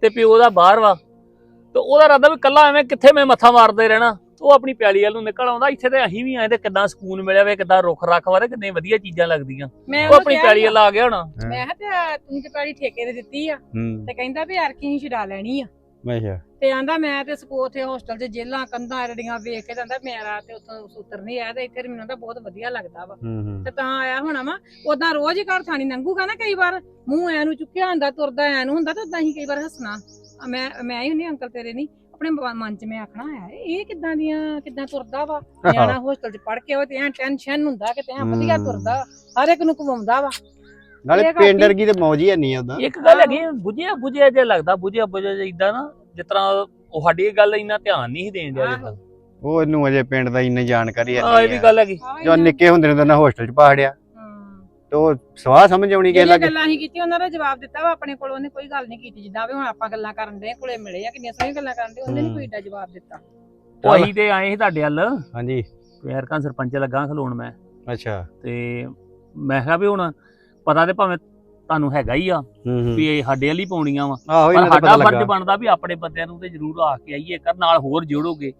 ਤੇ ਪਿਓ ਦਾ ਬਾਹਰ ਵਾ ਤੇ ਉਹਦਾ ਇਰਾਦਾ ਵੀ ਕੱਲਾ ਐਵੇਂ ਕਿੱਥੇ ਮੈਂ ਮੱਥਾ ਮਾਰਦੇ ਰਹਿਣਾ। ਉਹ ਆਪਣੀ ਪਿਆਲੀ ਵੱਲ ਨੂੰ ਨਿਕਲ ਆਉਂਦਾ ਇੱਥੇ ਤੇ ਅਸੀਂ ਵੀ ਆਏ ਤੇ ਕਿੱਦਾਂ ਸਕੂਨ ਮਿਲਿਆ ਵੇ ਕਿੱਦਾਂ ਰੁੱਖ ਰੱਖ ਵਾਰੇ ਕਿੰਨੇ ਵਧੀਆ ਚੀਜ਼ਾਂ ਲੱਗਦੀਆਂ। ਮੈਂ ਉਹ ਆਪਣੀ ਕਿਹਾ ਪਿਆਲੀ ਵੱਲ ਆ ਗਿਆ ਹੋਣਾ। ਮੈਂ ਕਿਹਾ ਤੇ ਤੂੰ ਤੇ ਪੈਲੀ ਠੇਕੇ ਤੇ ਦਿੱਤੀ ਆ ਤੇ ਕਹਿੰਦਾ ਵੀ ਯਾਰ ਕੀ ਛਡਾ ਲੈਣੀ ਆ। ਅੱਛਾ ਤੇ ਆਂਦਾ ਮੈਂ ਤੇ ਸਕੋ ਉੱਥੇ ਹੋਸਟਲ 'ਚ ਜੇਲਾਂ ਕੰਧਾਂ ਰੜੀਆਂ ਵੇਖ ਕੇ ਕਹਿੰਦਾ ਮੇਰਾ ਤੇ ਉੱਥੋਂ ਸੂਤਰ ਨਹੀਂ ਆਇਆ ਤੇ ਇੱਥੇ ਮੈਨੂੰ ਤਾਂ ਬਹੁਤ ਵਧੀਆ ਲੱਗਦਾ ਵਾ। ਤੇ ਤਾਂ ਆਇਆ ਹੋਣਾ ਵਾ ਉਦਾਂ ਰੋਜ਼ ਹੀ ਘਰ ਥਾਣੀ ਲੰਘੂਗਾ ਨਾ ਕਈ ਵਾਰ ਮੂੰਹ ਐ ਨੂੰ ਚੁੱਕਿਆ ਹੁੰਦਾ ਤੁਰਦਾ ਐ ਨੂੰ ਹੁੰਦਾ ਤੇ ਉਦਾਂ ਹੀ ਕਈ ਵਾਰ ਹੱਸਣਾ। ਮੈਂ ਮੈਂ ਹੀ ਹੁੰਦੀ ਅੰਕਲ ਤੇਰੇ ਨਹੀਂ। ਆਪਣੇ ਮ- ਮਨ 'ਚ ਮੈਂ ਆਖਣਾ ਹੈ ਇਹ ਕਿੱਦਾਂ ਦੀਆਂ ਕਿੱਦਾਂ ਤੁਰਦਾ ਵਾ ਨਿਆਣਾ ਹੋਸਟਲ 'ਚ ਪੜ ਕੇ ਆਵੇ ਤੇ ਐ ਟੈਨਸ਼ਨ ਹੁੰਦਾ ਕਿ ਤੇ ਐਂ ਵਧੀਆ ਹਮ। ਤੁਰਦਾ ਹਰ ਇੱਕ ਨੂੰ ਘੁਮਾਉਂਦਾ ਵਾ ਨਾਲੇ ਇਹ ਕਾਫੀ- ਪਿੰਡ ਵਰਗੀ ਤੇ ਮੌਜ ਹੀ ਨਹੀਂ ਉਹਦਾ ਇੱਕ ਗੱਲ ਹੈਗੀ ਬੁਝਿਆ ਬੁਝਿਆ ਜਿਹਾ ਲੱਗਦਾ ਬੁਝਿਆ ਬੁਝਿਆ ਜਿਹਾ ਇਦਾਂ ਨਾ ਜਿਸ ਤਰ੍ਹਾਂ ਉਹ ਸਾਡੀ ਗੱਲ ਇੰਨਾ ਧਿਆਨ ਨਹੀਂ ਸੀ ਦੇਣ ਡਿਆ ਜਿੱਦਾਂ ਉਹ ਇਹਨੂੰ ਅਜੇ ਪਿੰਡ ਦਾ ਇੰਨੀ ਜਾਣਕਾਰੀ ਹੈ ਆ ਇਹ ਵੀ ਗੱਲ ਹੈਗੀ ਆਹ ਜੋ। ਨਿੱਕੇ ਹੁੰਦੇ ਨੇ ਤਾਂ ਨਾ ਹੋਸਟਲ ਚ ਪਾੜਿਆ। ਤੇ ਉਹ ਸਵਾਹ ਸਮਝ ਆਉਣੀ ਕਿ ਜਿਹੜੀਆਂ ਲੱਗ ਗੱਲਾਂ ਅਸੀਂ ਕੀਤੀਆਂ ਉਹਨਾਂ ਦਾ ਜਵਾਬ ਦਿੱਤਾ ਵਾ ਆਪਣੇ ਕੋਲ ਉਹਨੇ ਕੋਈ ਗੱਲ ਨਹੀਂ ਕੀਤੀ ਜਿੱਦਾਂ ਵੀ ਹੁਣ ਆਪਾਂ ਗੱਲਾਂ ਕਰਨ ਦੇ ਕੋਲੇ ਮਿਲੇ ਆ ਕਿੰਨੀਆਂ ਸਾਰੀਆਂ ਗੱਲਾਂ ਕਰਨ ਦੇ ਉਹਨੇ ਨਹੀਂ। ਕੋਈ ਏਡਾ ਜਵਾਬ ਦਿੱਤਾ। ਅਸੀਂ ਤੇ ਆਏ ਸੀ ਤੁਹਾਡੇ ਵੱਲ। ਹਾਂਜੀ। ਫੇਰ ਸਰਪੰਚ ਲੱਗਾ ਖਲੋਣ ਮੈਂ। ਅੱਛਾ। ਤੇ ਮੈਂ ਕਿਹਾ ਵੀ ਹੁਣ ਪਤਾ ਤੇ ਭਾਵੇਂ ਤੁਹਾਨੂੰ ਹੈਗਾ ਹੀ ਆ ਹੂੰ ਹੂੰ। ਵੀ ਇਹ ਸਾਡੇ ਵਾਲੀ ਪਾਉਣੀਆਂ ਵਾ। ਆਹੋ ਪਰ ਇਹਨਾਂ ਦਾ ਸਾਡਾ ਪਤਾ ਫਰਜ਼ ਲੱਗਾ। ਬਣਦਾ ਵੀ ਆਪਣੇ ਬੰਦਿਆਂ ਨੂੰ ਤੇ ਜ਼ਰੂਰ ਆ ਕੇ ਆਈਏ ਕਰ ਨਾਲ ਹੋਰ ਜੋੜੋਗੇ।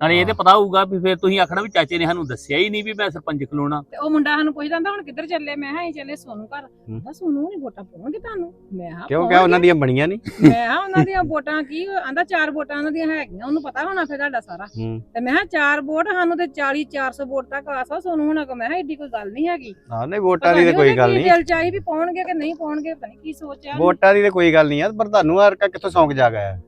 ਨਾਲੇ ਇਹ ਤੇ ਪਤਾ ਹੋਊਗਾ ਵੀ ਫਿਰ ਤੁਸੀਂ ਆਖਣਾ ਵੀ ਚਾਚੇ ਨੇ ਸਾਨੂੰ ਦੱਸਿਆ ਹੀ ਨਹੀਂ ਵੀ ਮੈਂ ਸਰਪੰਚ ਖਲੋਣਾ। ਤੇ ਉਹ ਮੁੰਡਾ ਸਾਨੂੰ ਪੁੱਛਦਾ ਹੁੰਦਾ ਹੁਣ ਕਿੱਧਰ ਚੱਲੇ? ਮੈਂ ਕਿਹਾ ਅਸੀਂ ਚੱਲੇ ਸੋਨੂ ਘਰ। ਕਹਿੰਦਾ ਸੋਨੂ ਨਹੀਂ ਵੋਟਾਂ ਪਾਉਣਗੇ ਤੁਹਾਨੂੰ? ਮੈਂ ਕਿਹਾ ਕਿਉਂ? ਕਿਹਾ ਉਹਨਾਂ ਦੀਆਂ ਬਣੀਆਂ ਨਹੀਂ ਮੈਂ ਕਿਹਾ ਉਹਨਾਂ ਦੀਆਂ ਵੋਟਾਂ ਕੀ? ਆਂਦਾ ਚਾਰ ਵੋਟਾਂ ਉਹਨਾਂ ਦੀਆਂ ਹੈਗੀਆਂ ਉਹਨੂੰ ਪਤਾ ਹੋਣਾ ਫਿਰ ਤੁਹਾਡਾ ਸਾਰਾ। ਹੂੰ। ਤੇ ਮੈਂ ਕਿਹਾ ਚਾਰ ਵੋਟ ਸਾਨੂੰ ਤੇ 40 400 ਵੋਟ ਤੱਕ ਆਸਾ ਸੋਨੂ ਹੋਣਾ ਕੋ ਮੈਂ ਕਿਹਾ ਏਡੀ ਕੋਈ ਗੱਲ ਨਹੀਂ ਹੈਗੀ। ਹਾਂ ਨਹੀਂ ਵੋਟਾਂ ਦੀ ਤੇ ਕੋਈ ਗੱਲ ਨਹੀਂ ਦਿਲ ਚਾਹੀ ਵੀ ਪਾਉਣਗੇ ਕਿ ਨਹੀਂ ਪਾਉਣਗੇ ਪਤਾ ਨਹੀਂ ਕੀ ਸੋਚਿਆ। ਵੋਟਾਂ ਦੀ ਤੇ ਕੋਈ ਗੱਲ ਨਹੀਂ ਆ ਪਰ ਤੁਹਾਨੂੰ ਹਰ ਕਾ ਕਿੱਥੋਂ ਸੌਂਕ ਜਾ ਗਿਆ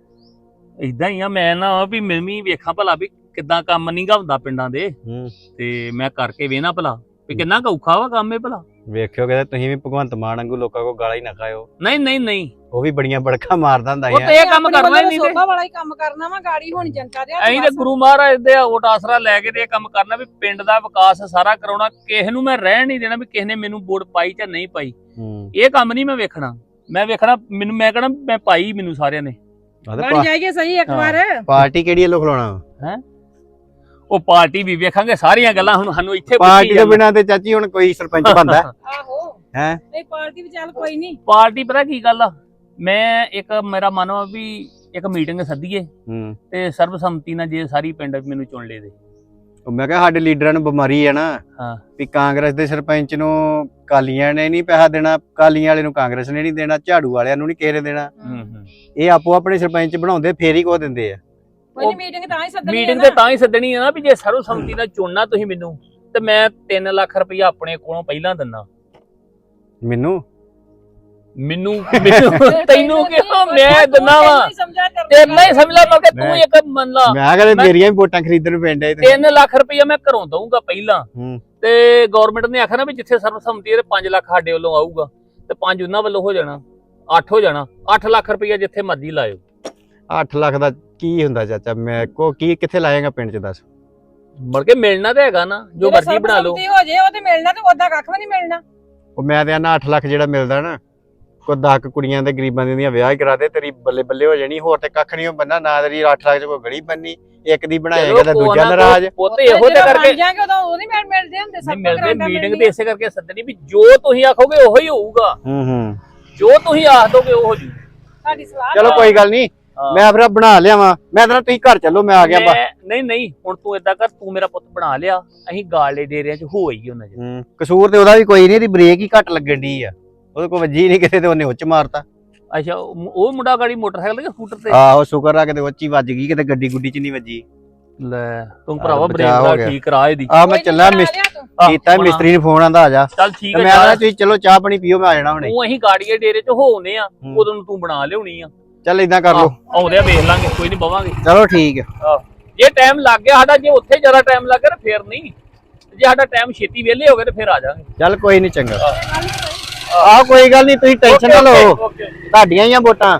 ਇਦਾਂ ਹੀ ਆ ਮੈਂ ਨਾ ਵੀ ਮੈਂ ਵੀ ਵੇਖਾਂ ਭਲਾ ਵੀ ਕਿੱਦਾਂ ਕੰਮ ਨਹੀਂ ਹੁੰਦਾ ਪਿੰਡਾਂ ਦੇ? ਹੂੰ। ਤੇ ਮੈਂ ਕਰਕੇ ਵੇਨਾ ਭਲਾ ਵੀ ਕਿੰਨਾ ਕੁ ਔਖਾ ਵਾ ਕੰਮ ਇਹ ਭਲਾ? ਵੇਖਿਓ ਕਹਿੰਦੇ ਤੁਸੀਂ ਵੀ ਭਗਵੰਤ ਮਾਨ ਵਾਂਗੂ ਲੋਕਾਂ ਕੋ ਗਾਲਾਂ ਹੀ ਨਾ ਖਾਇਓ। ਨਹੀਂ ਨਹੀਂ ਨਹੀਂ। ਉਹ ਵੀ ਬੜੀਆਂ ਬੜਕਾ ਮਾਰਦਾ ਹੁੰਦਾ ਉਹ ਤੇ ਇਹ ਕੰਮ ਆਪਣੇ ਕਰਨਾ ਹੀ ਵੱਲੋਂ ਨਹੀਂ ਤੇ। ਸੋਭਾ ਵਾਲਾ ਹੀ ਕੰਮ ਕਰਨਾ ਵਾ ਗਾੜੀ ਹੁਣ ਜਨਤਾ ਦੇ ਹੱਥ ਅਸੀਂ ਤੇ ਬਸ। ਗੁਰੂ ਮਹਾਰਾਜ ਦੇ ਓਟ ਆਸਰਾ ਲੈ ਕੇ ਤੇ ਇਹ ਕੰਮ ਕਰਨਾ ਵੀ ਪਿੰਡ ਦਾ ਵਿਕਾਸ ਸਾਰਾ ਕਰਾਉਣਾ ਕਿਸੇ ਨੂੰ ਮੈਂ ਰਹਿਣ ਨਹੀਂ ਦੇਣਾ ਵੀ ਕਿਸੇ ਨੇ ਮੈਨੂੰ ਵੋਟ ਪਾਈ ਜਾਂ ਨਹੀਂ ਪਾਈ। ਹੂੰ। ਇਹ ਕੰਮ ਨਹੀਂ ਮੈਂ ਵੇਖਣਾ। ਮੈਂ ਵੇਖਣਾ ਮੈਨੂੰ ਮੈਂ ਕਹਣਾ ਮੈਂ ਪਾਈ ਮੈਨੂੰ ਸਾਰਿਆਂ ਨੇ। ਬਣ ਜਾਈਏ ਸਹੀ ਇੱਕ ਹਾਂ। ਵਾਰ। ਪਾਰਟੀ ਕਿਹੜੀ ਵੱਲੋਂ ਖਲੋਣਾ ਉਹ ਪਾਰਟੀ ਵੀ ਵੇਖਾਂਗੇ ਸਾਰੀਆਂ ਗੱਲਾਂ ਹੁਣ ਸਾਨੂੰ ਇੱਥੇ ਪਾਰਟੀ ਤੋਂ ਬਿਨਾਂ ਤੇ ਚਾਚੀ ਹੁਣ ਕੋਈ ਸਰਪੰਚ ਬੰਦਾ ਆਹੋ। ਹੈਂ? ਨਹੀਂ ਪਾਰਟੀ ਵੀ ਚੱਲ ਕੋਈ ਨਹੀਂ। ਪਾਰਟੀ ਪਤਾ ਕੀ ਗੱਲ ਆ? ਮੈਂ ਇੱਕ ਮੇਰਾ ਮਨ ਵਾ ਵੀ ਇੱਕ ਮੀਟਿੰਗ ਸੱਦੀਏ ਹੂੰ। ਤੇ ਸਰਬਸੰਮਤੀ ਨਾਲ ਜੇ ਸਾਰੀ ਪਿੰਡ ਮੈਨੂੰ ਚੁਣ ਲੇ ਦੇ। ਉਹ ਮੈਂ ਕਿਹਾ ਸਾਡੇ ਲੀਡਰਾਂ ਨੂੰ ਬਿਮਾਰੀ ਹੈ ਨਾ ਹਾਂ। ਵੀ ਕਾਂਗਰਸ ਦੇ ਸਰਪੰਚ ਨੂੰ ਕਾਲੀਆਂ ਨੇ ਨਹੀਂ ਪੈਸਾ ਦੇਣਾ ਕਾਲੀਆਂ ਵਾਲੇ ਨੂੰ ਕਾਂਗਰਸ ਨੇ ਨਹੀਂ ਦੇਣਾ ਝਾੜੂ ਵਾਲਿਆਂ ਨੂੰ ਨਹੀਂ ਨੇ ਦੇਣਾ। ਹੂੰ ਹੂੰ। ਇਹ ਆਪੋ ਆਪਣੇ ਸਰਪੰਚ ਬਣਾਉਂਦੇ ਫੇਰ ਹੀ ਕੋ ਦਿੰਦੇ ਆ। ਕੋਈ ਨਹੀਂ ਮੀਟਿੰਗ ਤਾਂ ਹੀ ਸੱਦਣੀ ਮੀਟਿੰਗ ਤੇ ਤਾਂ ਹੀ ਸੱਦਣੀ ਆ ਨਾ ਵੀ ਜੇ ਸਰਵਸੰਮਤੀ ਨਾਲ ਚੁਣਨਾ ਤੁਸੀਂ ਮੈਨੂੰ ਤੇ ਮੈਂ 3 ਲੱਖ ਰੁਪਇਆ ਆਪਣੇ ਕੋਲੋਂ ਪਹਿਲਾਂ ਦਿੰਨਾ ਮੈਨੂੰ? ਮੈਨੂੰ ਮੈਨੂੰ ਤੈਨੂੰ ਕਿਹਾ ਮੈਂ ਦਿੰਨਾ ਵਾ? ਤੇ ਨਹੀਂ ਸਮਝ ਲਾ ਮੈਂ ਕਿ ਤੂੰ ਇੱਕ ਮੰਨ ਲਾ। ਮੈਂ ਕਹਿੰਦਾ ਮੇਰੀਆਂ ਵੀ ਵੋਟਾਂ ਖਰੀਦਣ ਨੂੰ ਪੈਂਦੇ 3 ਲੱਖ ਰੁਪਇਆ ਮੈਂ ਘਰੋਂ ਦਊਂਗਾ ਪਹਿਲਾਂ। ਤੇ ਗਵਰਨਮੈਂਟ ਨੇ ਆਖਿਆ ਨਾ ਵੀ ਜਿੱਥੇ ਸਰਵਸੰਮਤੀ ਹੈ ਤੇ 5 ਲੱਖ ਸਾਡੇ ਵੱਲੋਂ ਆਊਗਾ। ਤੇ 5 ਉਹਨਾਂ ਵੱਲੋਂ ਹੋ ਜਾਣਾ 8 ਹੋ ਜਾਣਾ 8 ਲੱਖ ਰੁਪਇਆ ਜਿੱਥੇ ਮਰਜ਼ੀ ਲਾਇਓ। 8 ਲੱਖ ਦਾ ਕੀ ਹੁੰਦਾ ਚਾਚਾ? ਮੈਂ ਕੋ ਕੀ ਕਿੱਥੇ ਲਾਏਗਾ ਪਿੰਡ ਚ ਦੱਸ? ਮੁੜ ਕੇ ਮਿਲਣਾ ਤੇ ਹੈਗਾ ਨਾ ਜੋ ਮਰਜ਼ੀ ਬਣਾ ਲਓ। ਹੋ ਜੇ ਉਹ ਤੇ ਮਿਲਣਾ ਤੇ ਉਹਦਾ ਕੱਖ ਵੀ ਨਹੀਂ ਮਿਲਣਾ। ਉਹ ਮੈਂ ਤੇ ਆਨਾ 8 ਲੱਖ ਜਿਹੜਾ ਮਿਲਦਾ ਨਾ ਕੋ 10 ਕੁੜੀਆਂ ਦੇ ਗਰੀਬਾਂ ਦੇ ਦੀਆਂ ਵਿਆਹ ਕਰਾ ਦੇ ਤੇਰੀ ਬੱਲੇ ਬੱਲੇ ਹੋ ਜਾਣੀ ਹੋਰ ਤੇ ਕੱਖ ਨਹੀਂ ਬੰਨਾ ਨਾ ਤੇਰੀ 8 ਲੱਖ ਚ ਕੋਈ ਗੜੀ ਬੰਨੀ ਇੱਕ ਦੀ ਬਣਾਏਗਾ ਤਾਂ ਦੂਜਾ ਨਾਰਾਜ਼। ਪੁੱਤ ਇਹੋ ਤੇ ਕਰਕੇ ਜਾਗੇ ਉਦੋਂ ਉਹ ਨਹੀਂ ਮਿਲਦੇ ਹੁੰਦੇ ਸਭ ਮਿਲਦੇ ਮੀਟਿੰਗ ਤੇ ਇਸੇ ਕਰਕੇ ਸੱਦਣੀ ਵੀ ਜੋ ਤੁਸੀਂ ਆਖੋਗੇ ਉਹੀ ਹੋਊਗਾ। ਹੂੰ ਹੂੰ। ਜੋ ਤੁਸੀਂ ਆਖ ਦੋਗੇ ਉਹ ਹੋ ਜੂ। ਸਾਡੀ ਸਲਾਹ ਚਲੋ ਕੋਈ ਗੱਲ ਨਹੀਂ। ਮੈਂ ਫਿਰ ਬਣਾ ਲਿਆਵਾਂ। ਮੈਂ ਤਾਂ ਤੁਸੀਂ ਘਰ ਚੱਲੋ ਮੈਂ ਆ ਗਿਆ ਬਾ ਨਹੀਂ ਨਹੀਂ ਹੁਣ ਤੂੰ ਏਦਾਂ ਕਰ ਤੂੰ ਮੇਰਾ ਪੁੱਤ ਬਣਾ ਲਿਆ। ਅਸੀਂ ਗਾਲੇ ਡੇਰਿਆਂ ਚ ਹੋ ਹੀ ਉਹਨਾਂ ਚ ਹੂੰ ਕਸੂਰ ਤੇ ਉਹਦਾ ਵੀ ਕੋਈ ਨਹੀਂ ਇਹਦੀ ਬ੍ਰੇਕ ਹੀ ਘੱਟ ਲੱਗਣ ਦੀ ਆ। ਉਹਦੇ ਕੋਲ ਵੱਜੀ ਨਹੀਂ ਕਿਤੇ ਤੇ ਉਹਨੇ ਉੱਚ ਮਾਰਤਾ। ਅੱਛਾ ਉਹ ਉਹ ਮੁੰਡਾ ਗਾੜੀ ਮੋਟਰਸਾਈਕਲ ਤੇ ਸਕੂਟਰ ਤੇ? ਆਹੋ ਸ਼ੁਕਰ ਆ ਕਿਤੇ ਉੱਚ ਵੱਜ ਗਈ ਕਿਤੇ ਗੱਡੀ ਗੁੱਡੀ ਚ ਨਹੀਂ ਵੱਜੀ। ਲੈ ਤੂੰ ਭਰਾਵਾ ਬ੍ਰੇਕ ਦਾ। ਠੀਕ ਕਰਾ ਇਹਦੀ। ਆ ਮੈਂ ਚੱਲਾ ਕੀਤਾ। ਮਿਸਤਰੀ ਨੂੰ ਫੋਨ ਆਂਦਾ ਆ ਜਾ। ਚੱਲ ਠੀਕ ਹੈ ਮੈਂ ਜਾ। ਤੁਸੀਂ ਚਲੋ ਚਾਹ ਪਾਣੀ ਪੀਓ ਮੈਂ ਆ ਜਾਣਾ ਹੁਣੇ। ਤੂੰ ਅਸੀਂ ਗਾੜੀਏ ਡੇਰੇ ਚ ਹੋਉਨੇ ਆ। ਉਦੋਂ ਨੂੰ ਤੂੰ ਬਣਾ ਲਿਆਉਣੀ ਆ। ਚੱਲ ਇਦਾਂ ਕਰ ਲਓ। ਆਉਂਦੇ ਆ ਵੇਖ ਲਾਂਗੇ ਕੋਈ ਨਹੀਂ ਬਵਾਂਗੇ। ਚਲੋ ਠੀਕ ਹੈ ਆਹ, ਟਾਈਮ ਲੱਗ ਗਿਆ ਸਾਡਾ ਜੇ ਉੱਥੇ ਜ਼ਿਆਦਾ ਟਾਈਮ ਲੱਗ ਤਾਂ ਫੇਰ ਨਹੀਂ। ਜੇ ਸਾਡਾ ਟਾਈਮ ਛੇਤੀ ਵਿਹਲੇ ਹੋ ਗਏ ਤਾਂ ਫੇਰ ਆ ਜਾਾਂਗੇ। ਚੱਲ ਕੋਈ ਨਹੀਂ ਚੰਗਾ। ਆਹ। ਕੋਈ ਗੱਲ ਨਹੀਂ ਤੁਸੀਂ ਟੈਨਸ਼ਨ ਨਾ ਲਓ। ਤੁਹਾਡੀਆਂ ਹੀ ਵੋਟਾਂ।